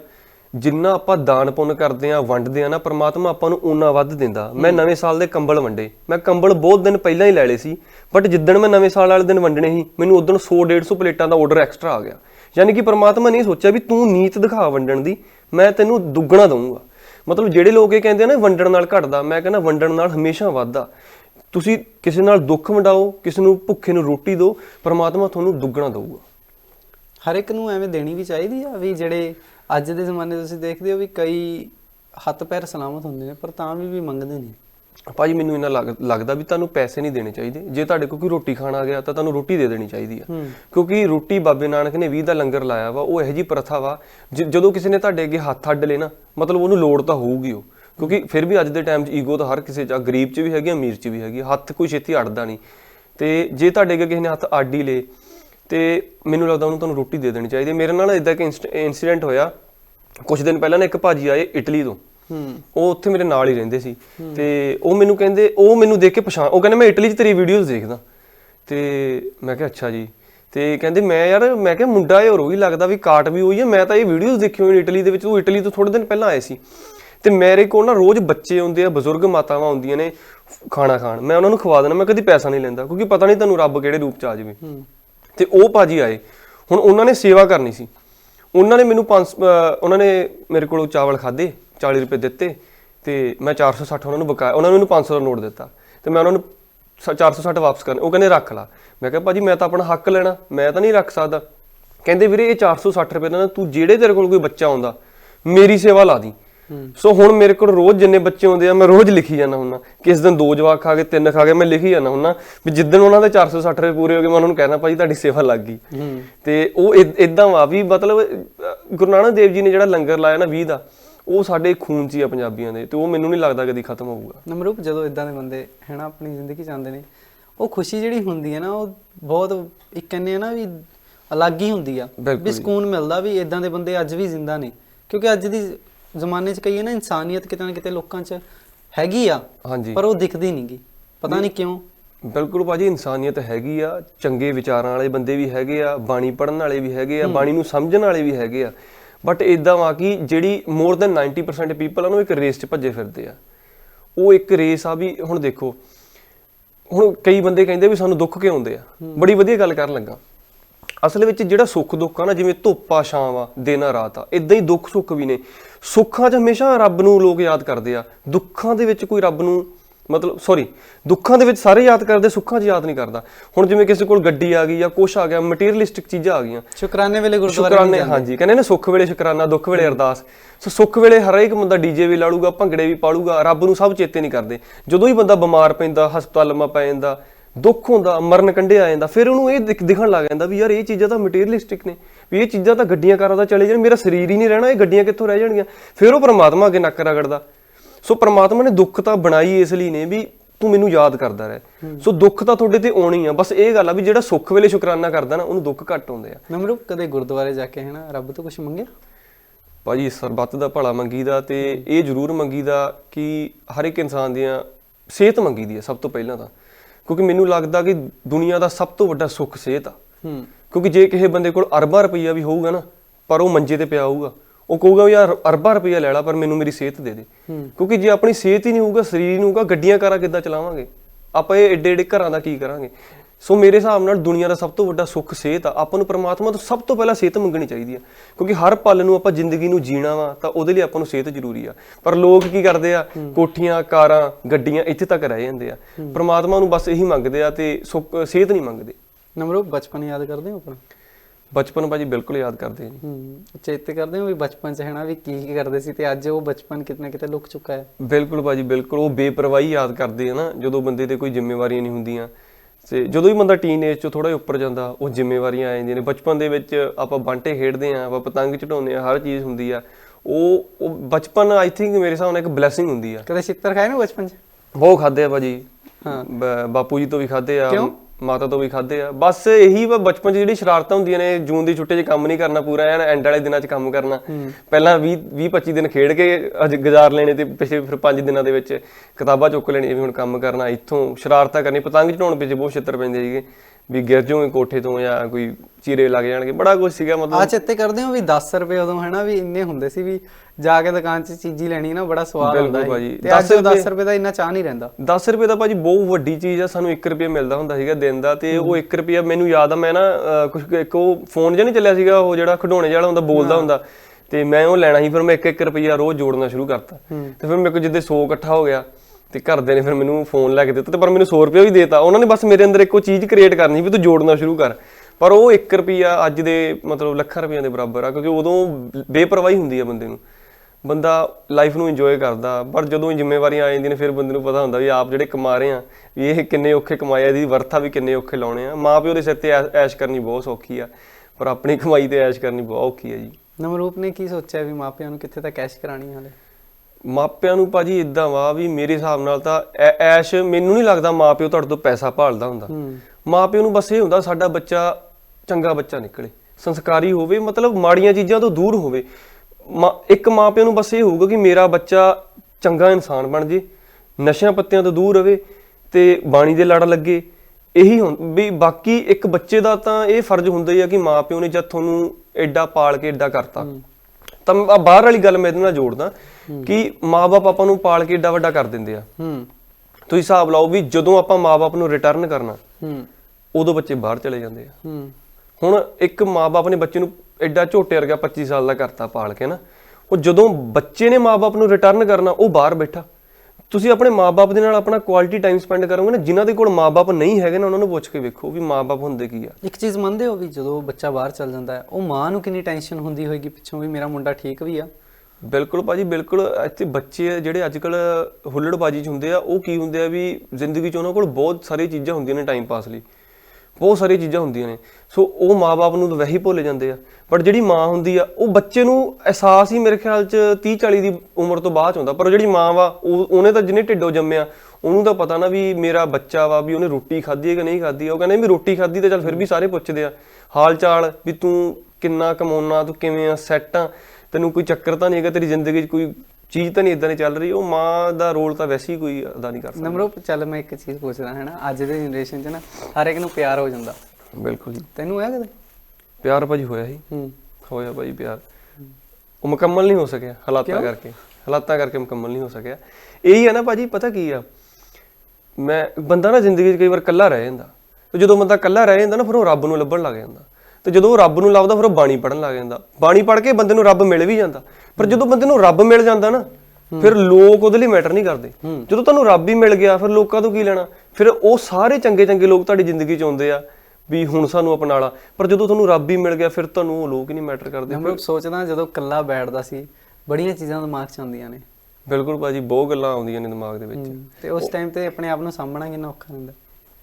B: ਜਿੰਨਾ ਆਪਾਂ ਦਾਨ ਪੁੰਨ ਕਰਦੇ ਆ ਵੰਡਦੇ ਆ ਨਾ ਪ੍ਰਮਾਤਮਾ ਆਪਾਂ ਨੂੰ ਉਨਾ ਵੱਧ ਦਿੰਦਾ। ਮੈਂ ਨਵੇਂ ਸਾਲ ਦੇ ਕੰਬਲ ਵੰਡੇ। ਮੈਂ ਕੰਬਲ ਬਹੁਤ ਦਿਨ ਪਹਿਲਾਂ ਹੀ ਲੈ ਲਏ ਸੀ ਬਟ ਜਿੱਦਣ ਮੈਂ ਨਵੇਂ ਸਾਲ ਵਾਲੇ ਦਿਨ ਵੰਡਣੇ ਸੀ ਮੈਨੂੰ ਉਦੋਂ 100 150 ਪਲੇਟਾਂ ਦਾ ਆਰਡਰ ਐਕਸਟਰਾ ਆ ਗਿਆ। ਯਾਨੀ ਕਿ ਪ੍ਰਮਾਤਮਾ ਨੇ ਸੋਚਿਆ ਵੀ ਤੂੰ ਨੀਤ ਦਿਖਾ ਵੰਡਣ ਦੀ, ਮੈਂ ਤੈਨੂੰ ਦੁੱਗਣਾ ਦਊਂਗਾ। ਮਤਲਬ ਜਿਹੜੇ ਲੋਕ ਇਹ ਕਹਿੰਦੇ ਆ ਨਾ, ਵੰਡਣ ਨਾਲ ਘਟਦਾ, ਮੈਂ ਕਹਿੰਦਾ ਵੰਡਣ ਨਾਲ ਹਮੇਸ਼ਾ ਵੱਧਦਾ। ਤੁਸੀਂ ਕਿਸੇ ਨਾਲ ਦੁੱਖ ਵੰਡਾਓ, ਕਿਸੇ ਨੂੰ ਭੁੱਖੇ ਨੂੰ ਰੋਟੀ ਦਿਓ, ਪਰਮਾਤਮਾ ਤੁਹਾਨੂੰ ਦੁੱਗਣਾ ਦਊਗਾ।
A: ਹਰ ਇੱਕ ਨੂੰ ਐਵੇਂ ਦੇਣੀ ਵੀ ਚਾਹੀਦੀ ਆ ਵੀ ਜਿਹੜੇ ਅੱਜ ਦੇ ਜ਼ਮਾਨੇ ਤੁਸੀਂ ਦੇਖਦੇ ਹੋ ਵੀ ਕਈ ਹੱਥ ਪੈਰ ਸਲਾਮਤ ਹੁੰਦੇ ਨੇ, ਪਰ ਤਾਂ ਵੀ ਵੀ ਮੰਗਦੇ ਨੇ।
B: ਭਾਜੀ ਮੈਨੂੰ ਇਹਨਾਂ ਲੱਗਦਾ ਵੀ ਤੁਹਾਨੂੰ ਪੈਸੇ ਨਹੀਂ ਦੇਣੇ ਚਾਹੀਦੇ। ਜੇ ਤੁਹਾਡੇ ਕੋਲ ਕੋਈ ਰੋਟੀ ਖਾਣ ਆ ਗਿਆ ਤਾਂ ਤੁਹਾਨੂੰ ਰੋਟੀ ਦੇ ਦੇਣੀ ਚਾਹੀਦੀ ਆ। ਕਿਉਂਕਿ ਰੋਟੀ ਬਾਬੇ ਨਾਨਕ ਨੇ 20 ਦਾ ਲੰਗਰ ਲਾਇਆ ਵਾ ਉਹ ਇਹੋ ਜੀ ਪ੍ਰਥਾ ਵਾ ਜ- ਜਦੋਂ ਕਿਸੇ ਨੇ ਤੁਹਾਡੇ ਅੱਗੇ ਹੱਥ ਅੱਡ ਲੇ ਨਾ ਮਤਲਬ ਉਹਨੂੰ ਲੋੜ ਤਾਂ ਹੋਊਗੀ ਉਹ। ਕਿਉਂਕਿ ਫਿਰ ਵੀ ਅੱਜ ਦੇ ਟਾਈਮ 'ਚ ਈਗੋ ਤਾਂ ਹਰ ਕਿਸੇ 'ਚ ਆ ਗਰੀਬ 'ਚ ਵੀ ਹੈਗੀ ਅਮੀਰ 'ਚ ਵੀ ਹੈਗੀ। ਹੱਥ ਕੋਈ ਛੇਤੀ ਅੜਦਾ ਨਹੀਂ। ਤੇ ਜੇ ਤੁਹਾਡੇ ਅੱਗੇ ਕਿਸੇ ਨੇ ਹੱਥ ਅੱਡ ਹੀ ਲੇ ਤੇ ਮੈਨੂੰ ਲੱਗਦਾ ਉਹਨੂੰ ਤੁਹਾਨੂੰ ਰੋਟੀ ਦੇ ਦੇਣੀ ਚਾਹੀਦੀ। ਮੇਰੇ ਨਾਲ ਇਦਾਂ ਇੱਕ ਇਨਸੀਡੈਂਟ ਹੋਇਆ। ਕੁਝ ਦਿਨ ਪਹਿਲਾਂ ਨਾ ਇੱਕ ਭਾਜੀ ਆਏ ਇਟਲੀ ਤੋਂ। ਉਹ ਉੱਥੇ ਮੇਰੇ ਨਾਲ ਹੀ ਰਹਿੰਦੇ ਸੀ। ਤੇ ਉਹ ਮੈਨੂੰ ਕਹਿੰਦੇ ਉਹ ਮੈਨੂੰ ਦੇਖ ਕੇ ਪਛਾਣ ਉਹ ਕਹਿੰਦੇ ਮੈਂ ਇਟਲੀ 'ਚ ਤੇਰੀ ਵੀਡੀਓਜ਼ ਦੇਖਦਾ। ਤੇ ਮੈਂ ਕਿਹਾ ਅੱਛਾ ਜੀ। ਤੇ ਕਹਿੰਦੇ ਮੈਂ ਯਾਰ ਮੈਂ ਕਿਹਾ ਮੁੰਡਾ ਇਹ ਹੋਰ ਉਹੀ ਲੱਗਦਾ ਵੀ ਕਾਟ ਵੀ ਉਹੀ ਹੈ ਮੈਂ ਤਾਂ ਇਹ ਵੀਡੀਓਜ਼ ਦੇਖੀ ਹੋਈ ਇਟਲੀ ਦੇ ਵਿੱਚ ਉਹ ਇਟਲੀ ਤੋਂ ਥੋੜੇ ਦਿਨ ਪਹਿਲਾਂ ਆਏ ਸੀ। ਤੇ ਮੇਰੇ ਕੋਲ ਨਾ ਰੋਜ਼ ਬੱਚੇ ਆਉਂਦੇ ਆ ਬਜ਼ੁਰਗ ਮਾਤਾਵਾਂ ਆਉਂਦੀਆਂ ਨੇ ਖਾਣਾ ਖਾਣ। ਮੈਂ ਉਹਨਾਂ ਨੂੰ ਖਵਾ ਦੇਣਾ ਮੈਂ ਕਦੀ ਪੈਸਾ ਨਹੀਂ ਲੈਂਦਾ ਕਿਉਂਕਿ ਪਤਾ ਨਹੀਂ ਤੁਹਾਨੂੰ ਰੱਬ ਕਿਹੜੇ ਰੂਪ ਚ ਆ ਜਾਵੇ। ਤੇ ਉਹ ਭਾਜੀ ਆਏ। ਹੁਣ ਉਹਨਾਂ ਨੇ ਸੇਵਾ ਕਰਨੀ ਸੀ। ਉਹਨਾਂ ਨੇ ਮੈਨੂੰ 5 ਉਹਨਾਂ ਨੇ ਮੇਰੇ ਕੋਲੋਂ ਚਾਵਲ ਖਾਦੇ 40 ਰੁਪਏ ਦਿੱਤੇ ਤੇ ਮੈਂ 460 ਉਹਨਾਂ ਨੂੰ ਬਕਾਇਆ ਉਹਨਾਂ ਨੇ ਮੈਨੂੰ 500 ਦਾ ਨੋਟ ਦਿੱਤਾ ਤੇ ਮੈਂ ਉਹਨਾਂ ਨੂੰ ਸ- 460 ਵਾਪਸ ਕਰਨ ਉਹ ਕਹਿੰਦੇ ਰੱਖ ਲਾ। ਮੈਂ ਕਿਹਾ ਭਾਜੀ ਮੈਂ ਤਾਂ ਆਪਣਾ ਹੱਕ ਲੈਣਾ ਮੈਂ ਤਾਂ ਨਹੀਂ ਰੱਖ ਸਕਦਾ। ਕਹਿੰਦੇ ਵੀਰੇ ਇਹ 460 ਰੁਪਏ ਦਾ ਨਾ ਤੂੰ ਜਿਹੜੇ ਤੇਰੇ ਕੋਲ ਕੋਈ ਬੱਚਾ ਆਉਂਦਾ ਮੇਰੀ ਸੇਵਾ ਲਾ ਦੀ। ਸੋ ਹੁਣ ਮੇਰੇ ਕੋਲ ਰੋਜ਼ ਜਿੰਨੇ ਬੱਚੇ ਆਉਂਦੇ ਆ ਮੈਂ ਰੋਜ਼ ਲਿਖੀ ਜਾਂਦਾ ਹੁੰਨਾ ਕਿਸ ਦਿਨ ਦੋ ਜਵਾਕ ਖਾ ਕੇ ਤਿੰਨ ਖਾ ਕੇ ਮੈਂ ਲਿਖੀ ਜਾਂਦਾ ਹੁੰਨਾ ਵੀ ਜਿੱਦਣ ਉਹਨਾਂ ਦੇ 460 ਰੁਪਏ ਪੂਰੇ ਹੋ ਗਏ ਮੈਂ ਉਹਨਾਂ ਨੂੰ ਕਹਿਣਾ ਭਾਜੀ ਤੁਹਾਡੀ ਸੇਵਾ ਲੱਗ ਗਈ। ਤੇ ਉਹ ਇਦਾਂ ਵਾ ਵੀ ਮਤਲਬ ਗੁਰੂ ਨਾਨਕ ਦੇਵ ਜੀ ਨੇ ਜਿਹੜਾ ਲੰਗਰ ਲਾਇਆ ਨਾ 20 ਦਾ ਉਹ ਸਾਡੇ ਖੂਨ 'ਚ ਹੀ ਆ ਪੰਜਾਬੀਆਂ ਦੇ ਤੇ ਉਹ ਮੈਨੂੰ ਨਹੀਂ ਲੱਗਦਾ ਕਦੀ ਖਤਮ ਹੋਊਗਾ।
A: ਨਮਰੂਪ ਜਦੋਂ ਇਦਾਂ ਦੇ ਬੰਦੇ ਹੈਨਾ ਆਪਣੀ ਜ਼ਿੰਦਗੀ ਚਾਹੁੰਦੇ ਨੇ ਉਹ ਖੁਸ਼ੀ ਜਿਹੜੀ ਹੁੰਦੀ ਹੈ ਨਾ ਉਹ ਬਹੁਤ ਇੱਕ ਕਹਿੰਦੇ ਆ ਨਾ ਵੀ ਅਲੱਗ ਹੀ ਹੁੰਦੀ ਆ। ਵੀ। ਸਕੂਨ ਮਿਲਦਾ ਵੀ ਇਦਾਂ ਦੇ ਬੰਦੇ ਅੱਜ ਵੀ ਜ਼ਿੰਦਾ ਨੇ ਕਿਉਂਕਿ ਅੱਜ ਦੀ ਜ਼ਮਾਨੇ 'ਚ ਕਹੀਏ ਨਾ ਇਨਸਾਨੀਅਤ ਕਿਤੇ ਨਾ ਕਿਤੇ ਲੋਕਾਂ 'ਚ ਹੈਗੀ ਆ ਪਰ ਉਹ ਦਿਖਦੀ ਨਹੀਂਗੀ ਪਤਾ ਨਹੀਂ ਕਿਉਂ।
B: ਬਿਲਕੁਲ ਭਾਜੀ ਇਨਸਾਨੀਅਤ ਹੈਗੀ ਆ ਚੰਗੇ ਵਿਚਾਰਾਂ ਵਾਲੇ ਬੰਦੇ ਵੀ ਹੈਗੇ ਆ ਬਾਣੀ ਪੜਨ ਵਾਲੇ ਵੀ ਹੈਗੇ ਆ ਬਾਣੀ ਨੂੰ ਸਮਝਣ ਵਾਲੇ ਵੀ ਹੈਗੇ ਆ। ਬਟ ਇਦਾਂ ਵਾ ਕਿ ਜਿਹੜੀ ਮੋਰ ਦੈਨ 90% ਪੀਪਲ ਆ ਨੂੰ ਇੱਕ ਰੇਸ 'ਚ ਭੱਜੇ ਫਿਰਦੇ ਆ। ਉਹ ਇੱਕ ਰੇਸ ਆ ਵੀ ਹੁਣ ਦੇਖੋ ਹੁਣ ਕਈ ਬੰਦੇ ਕਹਿੰਦੇ ਵੀ ਸਾਨੂੰ ਦੁੱਖ ਕਿਉਂ ਆਉਂਦੇ ਆ? ਬੜੀ ਵਧੀਆ ਗੱਲ ਕਰਨ ਲੱਗਾ। ਅਸਲ ਵਿੱਚ ਜਿਹੜਾ ਸੁੱਖ ਦੁੱਖ ਆ ਨਾ ਜਿਵੇਂ ਧੁੱਪ ਛਾਂ ਆ ਦਿਨ ਆ ਰਾਤ ਆ ਇਦਾਂ ਹੀ ਦੁੱਖ ਸੁੱਖ ਵੀ ਨੇ। ਸੁੱਖਾਂ 'ਚ ਹਮੇਸ਼ਾ ਰੱਬ ਨੂੰ ਲੋਕ ਯਾਦ ਕਰਦੇ ਆ। ਦੁੱਖਾਂ ਦੇ ਵਿੱਚ ਕੋਈ ਰੱਬ ਨੂੰ ਮਤਲਬ ਸੌਰੀ ਦੁੱਖਾਂ ਦੇ ਵਿੱਚ ਸਾਰੇ ਯਾਦ ਕਰਦੇ ਸੁੱਖਾਂ 'ਚ ਯਾਦ ਨਹੀਂ ਕਰਦਾ। ਹੁਣ ਜਿਵੇਂ ਕਿਸੇ ਕੋਲ ਗੱਡੀ ਆ ਗਈ ਜਾਂ ਕੁਛ ਆ ਗਿਆ ਮਟੀਰੀਅਲਿਸਟਿਕ ਚੀਜ਼ਾਂ ਆ ਗਈਆਂ।
A: ਸ਼ੁਕਰਾਨੇ ਵੇਲੇ ਗੁਰਦੁਆਰੇ
B: ਸ਼ੁਕਰਾਨੇ ਹਾਂਜੀ ਕਹਿੰਦੇ ਨੇ ਸੁੱਖ ਵੇਲੇ ਸ਼ੁਕਰਾਨਾ ਦੁੱਖ ਵੇਲੇ ਅਰਦਾਸ। ਸੋ ਸੁੱਖ ਵੇਲੇ ਹਰੇਕ ਬੰਦਾ ਡੀਜੇ ਵੀ ਲਾੜੂਗਾ ਭੰਗੜੇ ਵੀ ਪਾਲੂਗਾ ਰੱਬ ਨੂੰ ਸਭ ਚੇਤੇ ਨਹੀਂ ਕਰਦੇ। ਜਦੋਂ ਹੀ ਬੰਦਾ ਬਿਮਾਰ ਪੈਂਦਾ ਹਸਪਤਾਲ ਲੰਮਾ ਪੈ ਜਾਂਦਾ ਦੁੱਖ ਹੁੰਦਾ ਮਰਨ ਕੰਢੇ ਆ ਜਾਂਦਾ ਫਿਰ ਉਹਨੂੰ ਇਹ ਦਿਖ- ਦਿਖਣ ਲੱਗ ਜਾਂਦਾ ਵੀ ਯਾਰ ਇਹ ਚੀਜ਼ਾਂ ਤਾਂ ਮਟੀਰੀਅਲਿਸਟਿਕ ਨੇ। ਵੀ ਇਹ ਚੀਜ਼ਾਂ ਤਾਂ ਗੱਡੀਆਂ ਕਾਰਾਂ ਦਾ ਚਲੇ ਜਾਣ ਮੇਰਾ ਸਰੀਰ ਹੀ ਨਹੀਂ ਰਹਿਣਾ ਇਹ ਗੱਡੀਆਂ ਕਿੱਥੋਂ ਰਹਿ ਜਾਣਗੀਆਂ? ਫਿਰ ਉਹ ਪ੍ਰਮਾਤਮਾ ਅੱਗੇ ਨੱਕ ਰਗੜਦਾ। ਸੋ ਪ੍ਰਮਾਤਮਾ ਨੇ ਦੁੱਖ ਤਾਂ ਬਣਾਈ ਇਸ ਲਈ ਨੇ ਵੀ ਤੂੰ ਮੈਨੂੰ ਯਾਦ ਕਰਦਾ ਰਹਿ। ਸੋ ਦੁੱਖ ਤਾਂ ਤੁਹਾਡੇ ਤੇ ਆਉਣੀ ਆ ਬਸ ਇਹ ਗੱਲ ਆ ਵੀ ਜਿਹੜਾ ਸੁੱਖ ਵੇਲੇ ਸ਼ੁਕਰਾਨਾ ਕਰਦਾ ਨਾ ਉਹਨੂੰ ਦੁੱਖ ਘੱਟ ਆਉਂਦੇ ਆ।
A: ਨਮਰੂ ਕਦੇ ਗੁਰਦੁਆਰੇ ਜਾ ਕੇ ਹੈ ਨਾ ਰੱਬ ਤੋਂ ਕੁਝ ਮੰਗਿਆ?
B: ਭਾਜੀ ਸਰਬੱਤ ਦਾ ਭਲਾ ਮੰਗੀਦਾ ਤੇ ਇਹ ਜ਼ਰੂਰ ਮੰਗੀਦਾ ਕਿ ਹਰ ਇੱਕ ਇਨਸਾਨ ਦੀਆਂ ਸਿਹਤ ਮੰਗੀਦੀ ਹੈ ਸਭ ਤੋਂ ਪਹਿਲਾਂ ਤਾਂ। ਕਿਉਂਕਿ ਮੈਨੂੰ ਲੱਗਦਾ ਕਿ ਦੁਨੀਆ ਦਾ ਸਭ ਤੋਂ ਵੱਡਾ ਸੁੱਖ ਸਿਹਤ ਆ।
A: ਹੂੰ।
B: ਕਿਉਂਕਿ ਜੇ ਕਿਸੇ ਬੰਦੇ ਕੋਲ ਅਰਬਾਂ ਰੁਪਈਆ ਵੀ ਹੋਊਗਾ ਨਾ ਪਰ ਉਹ ਮੰਜੇ ਤੇ ਪਿਆ ਹੋਊਗਾ। ਉਹ ਕਹੂਗਾ ਯਾਰ ਅਰਬਾਂ ਰੁਪਈਆ ਲੈ ਲਾ ਪਰ ਮੈਨੂੰ ਮੇਰੀ ਸਿਹਤ ਦੇ ਦੇ। ਕਿਉਂਕਿ ਜੇ ਆਪਣੀ ਸਿਹਤ ਹੀ ਨਹੀਂ ਹੋਊਗਾ ਸਰੀਰ ਨਹੀਂ ਹੋਊਗਾ ਗੱਡੀਆਂ ਕਾਰਾਂ ਕਿੱਦਾਂ ਚਲਾਵਾਂਗੇ? ਆਪਾਂ ਇਹ ਏਡੇ ਏਡੇ ਘਰਾਂ ਦਾ ਕੀ ਕਰਾਂਗੇ? ਸੋ ਮੇਰੇ ਹਿਸਾਬ ਨਾਲ ਦੁਨੀਆ ਦਾ ਸਭ ਤੋਂ ਵੱਡਾ ਸੁੱਖ ਸਿਹਤ ਆ। ਆਪਾਂ ਨੂੰ ਪ੍ਰਮਾਤਮਾ ਤੋਂ ਸਭ ਤੋਂ ਪਹਿਲਾਂ ਸਿਹਤ ਮੰਗਣੀ ਚਾਹੀਦੀ ਆ। ਕਿਉਂਕਿ ਹਰ ਪਲ ਨੂੰ ਆਪਾਂ ਜ਼ਿੰਦਗੀ ਨੂੰ ਜੀਣਾ ਵਾ ਤਾਂ ਉਹਦੇ ਲਈ ਆਪਾਂ ਨੂੰ ਸਿਹਤ ਜ਼ਰੂਰੀ ਆ। ਪਰ ਲੋਕ ਕੀ ਕਰਦੇ ਆ? ਕੋਠੀਆਂ ਕਾਰਾਂ ਗੱਡੀਆਂ ਇੱਥੇ ਤੱਕ ਰਹਿ ਜਾਂਦੇ ਆ। ਪ੍ਰਮਾਤਮਾ ਨੂੰ ਬਸ ਇਹੀ ਮੰਗਦੇ ਆ ਤੇ ਸੁੱਖ ਸਿਹਤ ਨਹੀਂ ਮੰਗਦੇ।
A: ਨਮਰੂ ਬਚਪਨ ਯਾਦ ਕਰਦੇ ਹੋ ਆਪਣਾ
B: ਬਚਪਨ ਭਾਜੀ ਬਿਲਕੁਲ ਯਾਦ ਕਰਦੇ ਆ ਜੀ
A: ਹੂੰ ਚੇਤੇ ਕਰਦੇ ਹੋ ਵੀ ਬਚਪਨ ਚ ਹੈ ਨਾ ਵੀ ਕੀ ਕੀ ਕਰਦੇ ਸੀ ਤੇ ਅੱਜ ਉਹ ਬਚਪਨ ਕਿਤਨਾ ਕਿਤੇ ਲੁਕ ਚੁੱਕਾ ਹੈ?
B: ਬਿਲਕੁਲ ਭਾਜੀ ਬਿਲਕੁਲ। ਉਹ ਬੇਪਰਵਾਹੀ ਯਾਦ ਕਰਦੇ ਆ ਨਾ ਜਦੋਂ ਬੰਦੇ ਤੇ ਕੋਈ ਜ਼ਿੰਮੇਵਾਰੀਆਂ ਨਹੀਂ ਹੁੰਦੀਆਂ। ਤੇ ਜਦੋਂ ਹੀ ਬੰਦਾ ਟੀਨੇਜ ਚੋਂ ਥੋੜਾ ਜਿਹਾ ਉੱਪਰ ਜਾਂਦਾ ਉਹ ਜ਼ਿੰਮੇਵਾਰੀਆਂ ਆ ਜਾਂਦੀਆਂ ਨੇ। ਬਚਪਨ ਦੇ ਵਿੱਚ ਆਪਾਂ ਬਾਂਟੇ ਖੇਡਦੇ ਆ ਆਪਾਂ ਪਤੰਗ ਚੜਾਉਂਦੇ ਆ ਹਰ ਚੀਜ਼ ਹੁੰਦੀ ਆ। ਉਹ ਉਹ ਬਚਪਨ ਆਈ ਥਿੰਕ ਮੇਰੇ ਹਿਸਾਬ ਨਾਲ ਇੱਕ ਬਲੇਸਿੰਗ ਹੁੰਦੀ ਆ।
A: ਕਦੇ ਛਿੱਤਰ ਖਾਏ ਨਾ ਬਚਪਨ ਚ?
B: ਬਹੁਤ ਖਾਦੇ ਆ ਭਾਜੀ।
A: ਹਾਂ।
B: ਬਾਪੂ ਜੀ ਤੋਂ ਵੀ ਖਾਦੇ ਆ।
A: ਕਿਉਂ?
B: ਮਾਤਾ ਤੋਂ ਵੀ ਖਾਦੇ ਆ। ਬਸ ਇਹੀ ਵਾ ਬਚਪਨ 'ਚ ਜਿਹੜੀ ਸ਼ਰਾਰਤਾਂ ਹੁੰਦੀਆਂ ਨੇ ਜੂਨ ਦੀ ਛੁੱਟੀ 'ਚ ਕੰਮ ਨਹੀਂ ਕਰਨਾ ਪੂਰਾ ਐਨ ਐਂਡ ਵਾਲੇ ਦਿਨਾਂ 'ਚ ਕੰਮ ਕਰਨਾ। ਪਹਿਲਾਂ 20 20 25 ਦਿਨ ਖੇਡ ਕੇ ਅੱਜ ਗੁਜ਼ਾਰ ਲੈਣੇ ਤੇ ਪਿਛੇ ਫਿਰ 5 ਦਿਨਾਂ ਦੇ ਵਿੱਚ ਕਿਤਾਬਾਂ ਚੁੱਕ ਲੈਣੀਆਂ ਵੀ ਹੁਣ ਕੰਮ ਕਰਨਾ ਇੱਥੋਂ ਸ਼ਰਾਰਤਾਂ ਕਰਨੀ ਪਤੰਗ ਚੜਾਉਣ ਪਿੱਛੇ ਬਹੁਤ ਛਿੱਤਰ ਪੈਂਦੇ ਸੀਗੇ। ਵੀ ਗਿਰ ਜਾਓਗੇ ਕੋਠੇ ਤੋਂ ਜਾਂ ਕੋਈ ਚੀਰੇ ਲੱਗ ਜਾਣਗੇ ਬੜਾ ਕੁਝ ਸੀਗਾ ਮਤਲਬ।
A: ਆ ਚੇਤੇ ਕਰਦੇ ਹੋ ਵੀ 10 ਰੁਪਏ ਉਦੋਂ ਹੈ ਨਾ ਵੀ ਇੰਨੇ ਹੁੰਦੇ ਸੀ ਵੀ ਜਾ ਕੇ ਦੁਕਾਨ 'ਚ ਚੀਜ਼ੀ ਲੈਣੀ ਨਾ ਬੜਾ ਸਵਾਦ ਹੁੰਦਾ
B: ਭਾਜੀ।
A: ਤੇ ਅੱਜ
B: 10
A: 10 ਰੁਪਏ ਦਾ ਇੰਨਾ ਚਾਹ ਨਹੀਂ ਰਹਿੰਦਾ।
B: 10 ਰੁਪਏ ਦਾ ਭਾਜੀ ਬਹੁਤ ਵੱਡੀ ਚੀਜ਼ ਆ ਸਾਨੂੰ 1 ਰੁਪਿਆ ਮਿਲਦਾ ਹੁੰਦਾ ਸੀਗਾ ਦਿਨ ਦਾ ਤੇ ਉਹ 1 ਰੁਪਿਆ ਮੈਨੂੰ ਯਾਦ ਆ ਮੈਂ ਨਾ ਅਹ, ਕੁਛ ਕੁ- ਇੱਕ ਉਹ ਫੋਨ ਜਿਹਾ ਨਹੀਂ ਚੱਲਿਆ ਸੀਗਾ ਉਹ ਜਿਹੜਾ ਖਡੋਣੇ ਜਿਹਾ ਹੁੰਦਾ ਬੋਲਦਾ ਹੁੰਦਾ। ਤੇ ਮੈਂ ਉਹ ਲੈਣਾ ਸੀ ਫਿਰ ਮੈਂ 1-1 ਰੁਪਿਆ ਰੋਜ਼ ਜੋੜਨਾ ਸ਼ੁਰੂ ਕਰਤਾ। ਤੇ ਫਿਰ ਮੇਰੇ ਕੋਲ ਜਿੱਦੇ 100 ਇਕੱਠਾ ਹੋ ਗਿਆ ਤੇ ਘਰਦਿਆਂ ਨੇ ਫਿਰ ਮੈਨੂੰ ਫੋਨ ਲੈ ਕੇ ਦਿੱਤਾ ਤੇ ਪਰ ਮੈਨੂੰ 100 ਰੁਪਿਆ ਵੀ ਦੇਤਾ। ਉਹਨਾਂ ਨੇ ਬਸ ਮੇਰੇ ਅੰਦਰ ਇੱਕੋ ਚੀਜ਼ ਕ੍ਰੀਏਟ ਕਰਨੀ ਵੀ ਤੂੰ ਜੋੜਨਾ ਸ਼ੁਰੂ ਕਰ। ਪਰ ਉਹ 1 ਰੁਪਿਆ ਅੱਜ ਦੇ ਮਤਲਬ ਲੱਖਾਂ ਰੁਪਈਆਂ ਦੇ ਬਰਾਬਰ ਆ, ਕਿਉਂਕਿ ਉਦੋਂ ਬੇਪਰਵਾਹੀ ਹੁੰਦੀ ਆ ਬੰਦੇ ਨੂੰ। ਬੰਦਾ ਲਾਈਫ ਨੂੰ ਇੰਜੋਏ ਕਰਦਾ, ਪਰ ਜਦੋਂ ਇਹ ਜ਼ਿੰਮੇਵਾਰੀਆਂ ਆ ਜਾਂਦੀਆਂ ਨੇ, ਫਿਰ ਬੰਦੇ ਨੂੰ ਪਤਾ ਹੁੰਦਾ ਵੀ ਆਪ ਜਿਹੜੇ ਕਮਾ ਰਹੇ ਆ, ਵੀ ਇਹ ਕਿੰਨੇ ਔਖੇ ਕਮਾਏ ਆ, ਇਹਦੀ ਵਰਥਾ ਵੀ ਕਿੰਨੇ ਔਖੇ ਲਾਉਣੇ ਆ। ਮਾਂ ਪਿਓ ਦੇ ਸਿਰ ਤੇ ਐਸ਼ ਕਰਨੀ ਬਹੁਤ ਸੌਖੀ ਆ, ਪਰ ਆਪਣੀ ਕਮਾਈ ਤੇ ਐਸ਼ ਕਰਨੀ ਬਹੁਤ ਔਖੀ ਆ ਜੀ।
A: ਨਮਰੂਪ ਨੇ ਕੀ ਸੋਚਿਆ ਵੀ ਮਾਪਿਆਂ ਨੂੰ ਕਿੱਥੇ ਤੱਕ ਕੈਸ਼ ਕਰਾਣੀ ਹਾਲੇ
B: ਮਾਪਿਆਂ ਨੂੰ ਭਾਜੀ ਇਦਾਂ ਵਾ ਵੀ ਮੇਰੇ ਹਿਸਾਬ ਨਾਲ ਤਾਂ ਐਸ਼ ਮੈਨੂੰ ਨਹੀਂ ਲੱਗਦਾ ਮਾਪਿਓ ਤੁਹਾਡੇ ਤੋਂ ਪੈਸਾ ਭਾਲਦਾ ਹੁੰਦਾ। ਮਾਪਿਓ ਨੂੰ ਬਸ ਇਹ ਹੁੰਦਾ ਸਾਡਾ ਬੱਚਾ ਚੰਗਾ ਬੱਚਾ ਨਿਕਲੇ। ਸੰਸਕਾਰੀ ਹੋਵੇ ਮਤਲਬ ਮਾੜੀਆਂ ਚੀਜ਼ਾਂ ਤੋਂ ਦੂਰ ਹੋਵੇ। ਇੱਕ ਮਾਪਿਓ ਨੂੰ ਬਸ ਇਹ ਹੋਊਗਾ ਕਿ ਮੇਰਾ ਬੱਚਾ ਚੰਗਾ ਇਨਸਾਨ ਬਣ ਜੇ ਨਸ਼ਿਆਂ ਪੱਤਿਆਂ ਤੋਂ ਦੂਰ ਰਵੇ ਤੇ ਬਾਣੀ ਦੇ ਲੜ ਲੱਗੇ। ਇਹੀ ਵੀ ਬਾਕੀ ਇੱਕ ਬੱਚੇ ਦਾ ਤਾਂ ਇਹ ਫਰਜ਼ ਹੁੰਦਾ ਹੀ ਆ ਕਿ ਮਾਪਿਓ ਨੇ ਜਦ ਤੁਹਾਨੂੰ ਐਡਾ ਪਾਲ ਕੇ ਐਡਾ ਕਰਤਾ। ਤਾਂ ਆਹ ਬਾਹਰ ਵਾਲੀ ਗੱਲ ਮੈਂ ਇਹਦੇ ਨਾਲ ਜੋੜਦਾ ਕਿ ਮਾਪੇ ਆਪਾਂ ਨੂੰ ਪਾਲ ਕੇ ਐਡਾ ਵੱਡਾ ਕਰ ਦਿੰਦੇ ਆ।
A: ਹੂੰ।
B: ਤੁਸੀਂ ਹਿਸਾਬ ਲਾਓ ਵੀ ਜਦੋਂ ਆਪਾਂ ਮਾਪੇ ਨੂੰ ਰਿਟਰਨ ਕਰਨਾ
A: ਹੂੰ।
B: ਉਦੋਂ ਬੱਚੇ ਬਾਹਰ ਚਲੇ ਜਾਂਦੇ ਆ।
A: ਹੂੰ।
B: ਹੁਣ ਇੱਕ ਮਾਪੇ ਨੇ ਬੱਚੇ ਨੂੰ ਐਡਾ ਝੋਟੇ ਵਰਗਾ 25 ਸਾਲ ਦਾ ਕਰਤਾ ਪਾਲ ਕੇ ਨਾ ਉਹ ਜਦੋਂ ਬੱਚੇ ਨੇ ਮਾਪੇ ਨੂੰ ਰਿਟਰਨ ਕਰਨਾ ਉਹ ਬਾਹਰ ਬੈਠਾ। ਤੁਸੀਂ ਆਪਣੇ ਮਾਪੇ ਦੇ ਨਾਲ ਆਪਣਾ ਕੁਆਲਿਟੀ ਟਾਈਮ ਸਪੈਂਡ ਕਰੋਗੇ ਨਾ ਜਿਨ੍ਹਾਂ ਦੇ ਕੋਲ ਮਾਪੇ ਨਹੀਂ ਹੈਗੇ ਨਾ ਉਹਨਾਂ ਨੂੰ ਪੁੱਛ ਕੇ ਵੇਖੋ ਵੀ ਮਾਪੇ ਹੁੰਦੇ ਕੀ ਆ।
A: ਇੱਕ ਚੀਜ਼ ਮੰਨਦੇ ਹੋ ਵੀ ਜਦੋਂ ਬੱਚਾ ਬਾਹਰ ਚੱਲ ਜਾਂਦਾ ਹੈ ਉਹ ਮਾਂ ਨੂੰ ਕਿੰਨੀ ਟੈਨਸ਼ਨ ਹੁੰਦੀ ਹੋਏਗੀ ਪਿੱਛੋਂ ਵੀ ਮੇਰਾ ਮੁੰਡਾ ਠੀਕ ਵੀ ਆ?
B: ਬਿਲਕੁਲ ਭਾਜੀ ਬਿਲਕੁਲ ਇੱਥੇ ਬੱਚੇ ਜਿਹੜੇ ਅੱਜ ਕੱਲ ਹੁੱਲੜਬਾਜੀ ਚ ਹੁੰਦੇ ਆ ਉਹ ਕੀ ਹੁੰਦੇ ਆ ਵੀ ਜ਼ਿੰਦਗੀ ਚ ਉਹਨਾਂ ਕੋਲ ਬਹੁਤ ਸਾਰੀਆਂ ਚੀਜ਼ਾਂ ਹੁੰਦੀਆਂ ਨੇ ਟਾਈਮ ਪਾਸ ਲਈ। ਬਹੁਤ ਸਾਰੀਆਂ ਚੀਜ਼ਾਂ ਹੁੰਦੀਆਂ ਨੇ। ਸੋ ਉਹ ਮਾਪੇ ਨੂੰ ਤਾਂ ਵੈਸੇ ਹੀ ਭੁੱਲ ਜਾਂਦੇ ਆ। ਬਟ ਜਿਹੜੀ ਮਾਂ ਹੁੰਦੀ ਆ, ਉਹ ਬੱਚੇ ਨੂੰ ਅਹਿਸਾਸ ਹੀ ਮੇਰੇ ਖਿਆਲ ਚ 30 40 ਦੀ ਉਮਰ ਤੋਂ ਬਾਅਦ ਚ ਹੁੰਦਾ। ਪਰ ਜਿਹੜੀ ਮਾਂ ਵਾ, ਉਹ, ਉਹਨੇ ਤਾਂ ਜਿਹਨੇ ਢਿੱਡੋਂ ਜੰਮਿਆ, ਉਹਨੂੰ ਤਾਂ ਪਤਾ ਨਾ ਵੀ ਮੇਰਾ ਬੱਚਾ ਵਾ, ਵੀ ਉਹਨੇ ਰੋਟੀ ਖਾਧੀ ਹੈ ਕਿ ਨਹੀਂ ਖਾਧੀ ਉਹ ਕਹਿੰਦੇ ਵੀ ਰੋਟੀ ਖਾਧੀ ਤਾਂ ਚੱਲ ਫਿਰ ਵੀ ਸਾਰੇ ਪੁੱਛਦੇ ਆ। ਹਾਲ ਚਾਲ ਵੀ ਤੂੰ ਕਿੰਨਾ ਕਮਾਉਣਾ, ਤੂੰ ਕਿਵੇਂ ਆ ਸੈੱਟ ਆ, ਤੈਨੂੰ ਕੋਈ ਚੱਕਰ ਤਾਂ ਨਹੀਂ ਹੈਗਾ ਤੇਰੀ ਜ਼ਿੰਦਗੀ 'ਚ ਕੋਈ ਚੀਜ਼ ਤਾਂ ਨਹੀਂ ਇਦਾਂ ਦੀ ਚੱਲ ਰਹੀ ਉਹ ਮਾਂ ਦਾ ਰੋਲ ਤਾਂ ਵੈਸੇ ਹੀ ਕੋਈ ਅਦਾ ਨਹੀਂ ਕਰ ਸਕਦਾ।
A: ਨਮਰੂਪ ਚੱਲ ਮੈਂ ਇੱਕ ਚੀਜ਼ ਪੁੱਛਦਾ ਹੈ ਨਾ ਅੱਜ ਦੇ ਜਨਰੇਸ਼ਨ 'ਚ ਨਾ ਹਰ ਇੱਕ ਨੂੰ ਪਿਆਰ ਹੋ ਜਾਂਦਾ।
B: ਬਿਲਕੁਲ ਜੀ।
A: ਤੈਨੂੰ ਹੈ ਕਦੇ?
B: ਪਿਆਰ ਭਾਜੀ ਹੋਇਆ ਸੀ।
A: ਹੂੰ।
B: ਹੋਇਆ ਭਾਜੀ ਪਿਆਰ। ਉਹ ਮੁਕੰਮਲ ਨਹੀਂ ਹੋ ਸਕਿਆ ਹਾਲਾਤਾਂ ਕਰਕੇ। ਹਾਲਾਤਾਂ ਕਰਕੇ ਮੁਕੰਮਲ ਨਹੀਂ ਹੋ ਸਕਿਆ। ਇਹੀ ਹੈ ਨਾ ਭਾਜੀ ਪਤਾ ਕੀ ਆ? ਮੈਂ ਬੰਦਾ ਨਾ ਜ਼ਿੰਦਗੀ 'ਚ ਕਈ ਵਾਰ ਇਕੱਲਾ ਰਹਿ ਜਾਂਦਾ। ਤੇ ਜਦੋਂ ਬੰਦਾ ਇਕੱਲਾ ਰਹਿ ਜਾਂਦਾ ਨਾ ਫਿਰ ਉਹ ਰੱਬ ਨੂੰ ਲੱਭਣ ਲੱਗ ਜਾਂਦਾ। ਤੇ ਜਦੋਂ ਉਹ ਰੱਬ ਨੂੰ ਲੱਭਦਾ ਫਿਰ ਉਹ ਬਾਣੀ ਪੜਨ ਲੱਗ ਜਾਂਦਾ। ਬਾਣੀ ਪੜ ਕੇ ਬੰਦੇ ਨੂੰ ਰੱਬ ਮਿਲ ਵੀ ਜਾਂਦਾ। ਪਰ ਜਦੋਂ ਬੰਦੇ ਨੂੰ ਰੱਬ ਮਿਲ ਜਾਂਦਾ ਨਾ ਫਿਰ ਲੋਕ ਉਹਦੇ ਲਈ ਮੈਟਰ ਨਹੀਂ ਕਰਦੇ। ਜਦੋਂ ਤੁਹਾਨੂੰ ਰੱਬ ਹੀ ਮਿਲ ਗਿਆ ਫਿਰ ਲੋਕਾਂ ਤੋਂ ਕੀ ਲੈਣਾ? ਫਿਰ ਉਹ ਸਾਰੇ ਚੰਗੇ ਚੰਗੇ ਲੋਕ ਤੁਹਾਡੀ ਜ਼ਿੰਦਗੀ 'ਚ ਆਉਂਦੇ ਆ ਵੀ ਹੁਣ ਸਾਨੂੰ ਅਪਣਾ ਲਾ। ਪਰ ਜਦੋਂ ਤੁਹਾਨੂੰ ਰੱਬ ਹੀ ਮਿਲ ਗਿਆ ਫਿਰ ਤੁਹਾਨੂੰ ਉਹ ਲੋਕ ਹੀ ਨਹੀਂ ਮੈਟਰ ਕਰਦੇ।
A: ਮੈਂ ਸੋਚਦਾ ਜਦੋਂ ਇਕੱਲਾ ਬੈਠਦਾ ਸੀ ਬੜੀਆਂ ਚੀਜ਼ਾਂ ਦਿਮਾਗ 'ਚ ਆਉਂਦੀਆਂ ਨੇ।
B: ਬਿਲਕੁਲ ਭਾਜੀ ਬਹੁਤ ਗੱਲਾਂ ਆਉਂਦੀਆਂ ਨੇ ਦਿਮਾਗ ਦੇ ਵਿੱਚ।
A: ਤੇ ਉਸ ਟਾਈਮ ਤੇ ਆਪਣੇ ਆਪ ਨੂੰ ਸਾਂਭਣਾ ਕਿੰਨਾ ਔਖਾ ਹੁੰਦਾ।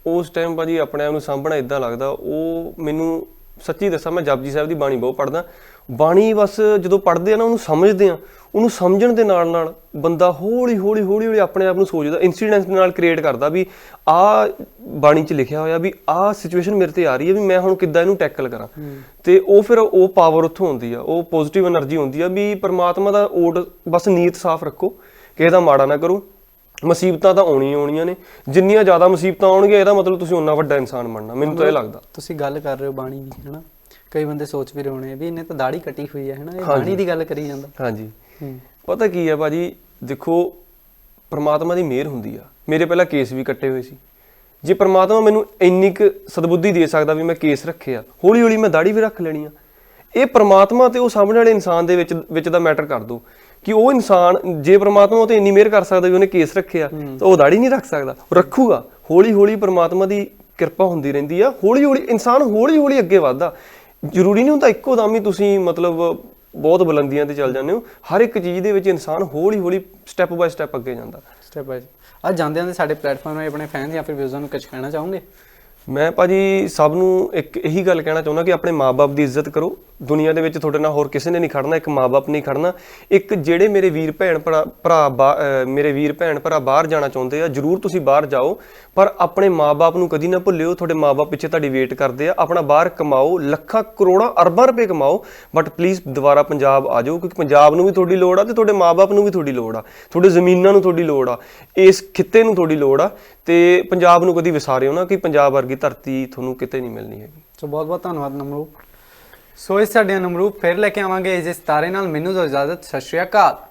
B: ਉਸ ਟਾਈਮ ਭਾਜੀ ਆਪਣੇ ਆਪ ਨੂੰ ਸਾਂਭਣਾ ਇਦਾਂ ਲੱਗਦਾ ਉਹ ਮੈਨੂੰ ਸੱਚੀ ਦੱਸਾਂ ਮੈਂ ਜਪਜੀ ਸਾਹਿਬ ਦੀ ਬਾਣੀ ਬਹੁਤ ਪੜਦਾ ਬਾਣੀ ਬਸ ਜਦੋਂ ਪੜਦੇ ਆ ਨਾ ਉਹਨੂੰ ਸਮਝਦੇ ਆ। ਉਹਨੂੰ ਸਮਝਣ ਦੇ ਨਾਲ ਨਾਲ ਬੰਦਾ ਹੌਲੀ ਹੌਲੀ ਹੌਲੀ ਹੌਲੀ ਆਪਣੇ ਆਪ ਨੂੰ ਸੋਚਦਾ ਇਨਸੀਡੈਂਟਸ ਨਾਲ ਕ੍ਰੀਏਟ ਕਰਦਾ ਵੀ ਆ ਬਾਣੀ 'ਚ ਲਿਖਿਆ ਹੋਇਆ ਵੀ ਆ ਸਿਚੁਏਸ਼ਨ ਮੇਰੇ ਤੇ ਆ ਰਹੀ ਹੈ ਵੀ ਮੈਂ ਹੁਣ ਕਿੱਦਾਂ ਇਹਨੂੰ ਟੈਕਲ ਕਰਾਂ। ਤੇ ਉਹ ਫਿਰ ਉਹ ਪਾਵਰ ਉੱਥੋਂ ਆਉਂਦੀ ਆ ਉਹ ਪੋਜ਼ਿਟਿਵ એનર્ਜੀ ਹੁੰਦੀ ਆ ਵੀ ਪਰਮਾਤਮਾ ਦਾ ਓਟ ਬਸ ਨੀਤ ਸਾਫ਼ ਰੱਖੋ ਕਿਸੇ ਦਾ ਮਾੜਾ ਨਾ ਕਰੋ। ਮੁਸੀਬਤਾਂ ਤਾਂ ਆਉਣੀਆਂ ਹੀ ਆਉਣੀਆਂ ਨੇ। ਜਿੰਨੀਆਂ ਜ਼ਿਆਦਾ ਮੁਸੀਬਤਾਂ ਆਉਣਗੀਆਂ ਇਹਦਾ ਮਤਲਬ ਤੁਸੀਂ ਓਨਾ ਵੱਡਾ ਇਨਸਾਨ ਬਣਨਾ ਮੈਨੂੰ ਤਾਂ ਇਹ ਲੱਗਦਾ।
A: ਤੁਸੀਂ ਗੱਲ ਕਰ ਰਹੇ ਹੋ ਬਾਣੀ ਦੀ ਹਨਾ? ਕਈ ਬੰਦੇ ਸੋਚ ਵੀ ਰਹੇ ਹੋਣੇ ਵੀ ਇਹਨੇ ਤਾਂ ਦਾੜੀ ਕੱਟੀ ਹੋਈ ਹੈ ਹਨਾ? ਇਹ ਬਾਣੀ ਦੀ ਗੱਲ ਕਰੀ ਜਾਂਦਾ।
B: ਹਾਂਜੀ। ਪਤਾ ਕੀ ਹੈ ਭਾਜੀ ਦੇਖੋ ਪ੍ਰਮਾਤਮਾ ਦੀ ਮਿਹਰ ਹੁੰਦੀ ਆ। ਮੇਰੇ ਪਹਿਲਾਂ ਕੇਸ ਵੀ ਕੱਟੇ ਹੋਏ ਸੀ। ਜੇ ਪ੍ਰਮਾਤਮਾ ਮੈਨੂੰ ਇੰਨੀ ਕੁ ਸਦਬੁੱਧੀ ਦੇ ਸਕਦਾ ਵੀ ਮੈਂ ਕੇਸ ਰੱਖਿਆ ਹੌਲੀ ਹੌਲੀ ਮੈਂ ਦਾੜੀ ਵੀ ਰੱਖ ਲੈਣੀ ਆ ਇਹ ਪ੍ਰਮਾਤਮਾ ਤੇ ਉਹ ਸਾਹਮਣੇ ਵਾਲੇ ਇਨਸਾਨ ਦੇ ਵਿੱਚ ਵਿੱਚ ਦਾ ਮੈਟਰ ਕਰ ਦੋ। ਕਿ ਉਹ ਇਨਸਾਨ ਜੇ ਪ੍ਰਮਾਤਮਾ ਉਹ ਤੇ ਇੰਨੀ ਮਿਹਰ ਕਰ ਸਕਦਾ ਵੀ ਉਹਨੇ ਕੇਸ ਰੱਖਿਆ ਤਾਂ ਉਹ ਦਾੜੀ ਨਹੀਂ ਰੱਖ ਸਕਦਾ। ਉਹ ਰੱਖੂਗਾ। ਹੌਲੀ ਹੌਲੀ ਪ੍ਰਮਾਤਮਾ ਦੀ ਕਿਰਪਾ ਹੁੰਦੀ ਰਹਿੰਦੀ ਆ। ਹੌਲੀ ਹੌਲੀ ਇਨਸਾਨ ਹੌਲੀ ਹੌਲੀ ਅੱਗੇ ਵਧਦਾ। ਜ਼ਰੂਰੀ ਨਹੀਂ ਹੁੰਦਾ ਇੱਕੋ ਦਮ ਹੀ ਤੁਸੀਂ ਮਤਲਬ ਬਹੁਤ ਬੁਲੰਦੀਆਂ ਤੇ ਚੱਲ ਜਾਂਦੇ ਹੋ। ਹਰ ਇੱਕ ਚੀਜ਼ ਦੇ ਵਿੱਚ ਇਨਸਾਨ ਹੌਲੀ ਹੌਲੀ ਸਟੈਪ ਬਾਏ ਸਟੈਪ ਅੱਗੇ ਜਾਂਦਾ।
A: ਸਟੈਪ ਬਾਈ ਅੱਜ ਜਾਂਦੇ ਜਾਂਦੇ ਸਾਡੇ ਪਲੇਟਫਾਰਮ 'ਤੇ ਆਪਣੇ ਫੈਨਸ ਜਾਂ ਫਿਰ ਵਿਊਜ਼ਰ ਨੂੰ ਕੁਝ ਕਹਿਣਾ ਚਾਹੋਗੇ?
B: ਮੈਂ ਭਾਜੀ ਸਭ ਨੂੰ ਇੱਕ ਇਹੀ ਗੱਲ ਕਹਿਣਾ ਚਾਹੁੰਦਾ ਕਿ ਆਪਣੇ ਮਾਪੇ ਦੀ ਇੱਜ਼ਤ ਕਰੋ। ਦੁਨੀਆ ਦੇ ਵਿੱਚ ਤੁਹਾਡੇ ਨਾਲ ਹੋਰ ਕਿਸੇ ਨੇ ਨਹੀਂ ਖੜਨਾ, ਇੱਕ ਮਾਪੇ ਨਹੀਂ ਖੜਨਾ। ਇੱਕ ਜਿਹੜੇ ਮੇਰੇ ਵੀਰ ਭੈਣ ਭਰਾ ਭਰਾ ਬਾ- ਮੇਰੇ ਵੀਰ ਭੈਣ ਭਰਾ ਬਾਹਰ ਜਾਣਾ ਚਾਹੁੰਦੇ ਆ, ਜਰੂਰ ਤੁਸੀਂ ਬਾਹਰ ਜਾਓ, ਪਰ ਆਪਣੇ ਮਾਪੇ ਨੂੰ ਕਦੀ ਨਾ ਭੁੱਲਿਓ, ਤੁਹਾਡੇ ਮਾਪੇ ਪਿੱਛੇ ਤੁਹਾਡੀ ਵੇਟ ਕਰਦੇ ਆ, ਆਪਣਾ ਬਾਹਰ ਕਮਾਓ, ਲੱਖਾਂ ਕਰੋੜਾਂ, ਅਰਬਾਂ ਰੁਪਏ ਕਮਾਓ ਬਟ ਪਲੀਜ਼ ਦੁਬਾਰਾ ਪੰਜਾਬ ਆ ਜਾਓ, ਕਿਉਂਕਿ ਪੰਜਾਬ ਨੂੰ ਵੀ ਤੁਹਾਡੀ ਲੋੜ ਆ ਤੇ ਤੁਹਾਡੇ ਮਾਪੇ ਨੂੰ ਵੀ ਤੁਹਾਡੀ ਲੋੜ ਆ, ਤੁਹਾਡੇ ਜ਼ਮੀਨਾਂ ਨੂੰ ਤੁਹਾਡੀ ਲੋੜ ਆ, ਇਸ ਖਿੱਤੇ ਨੂੰ ਤੁਹਾਡੀ ਲੋੜ ਆ, ਤੇ ਪੰਜਾਬ ਨੂੰ ਕਦੀ ਵਿਸਾਰਿਓ ਨਾ ਕਿ ਪੰਜਾਬ ਵਰਗੀ ਧਰਤੀ ਤੁਹਾਨੂੰ ਕਿਤੇ ਨਹੀਂ ਮਿਲਣੀ ਹੈਗੀ।
A: ਸੋ ਬਹੁਤ ਬਹੁਤ ਧੰਨਵਾਦ ਨਮਰੂਪ। ਸੋ ਇਸ ਸਾਡੇ ਨਮਰੂਪ ਫਿਰ ਲੈ ਕੇ ਆਵਾਂਗੇ। ਇਸ ਤਾਰੇ ਨਾਲ ਮੈਨੂੰ ਦਿਓ ਇਜਾਜ਼ਤ। ਸਤਿ ਸ਼੍ਰੀ ਅਕਾਲ।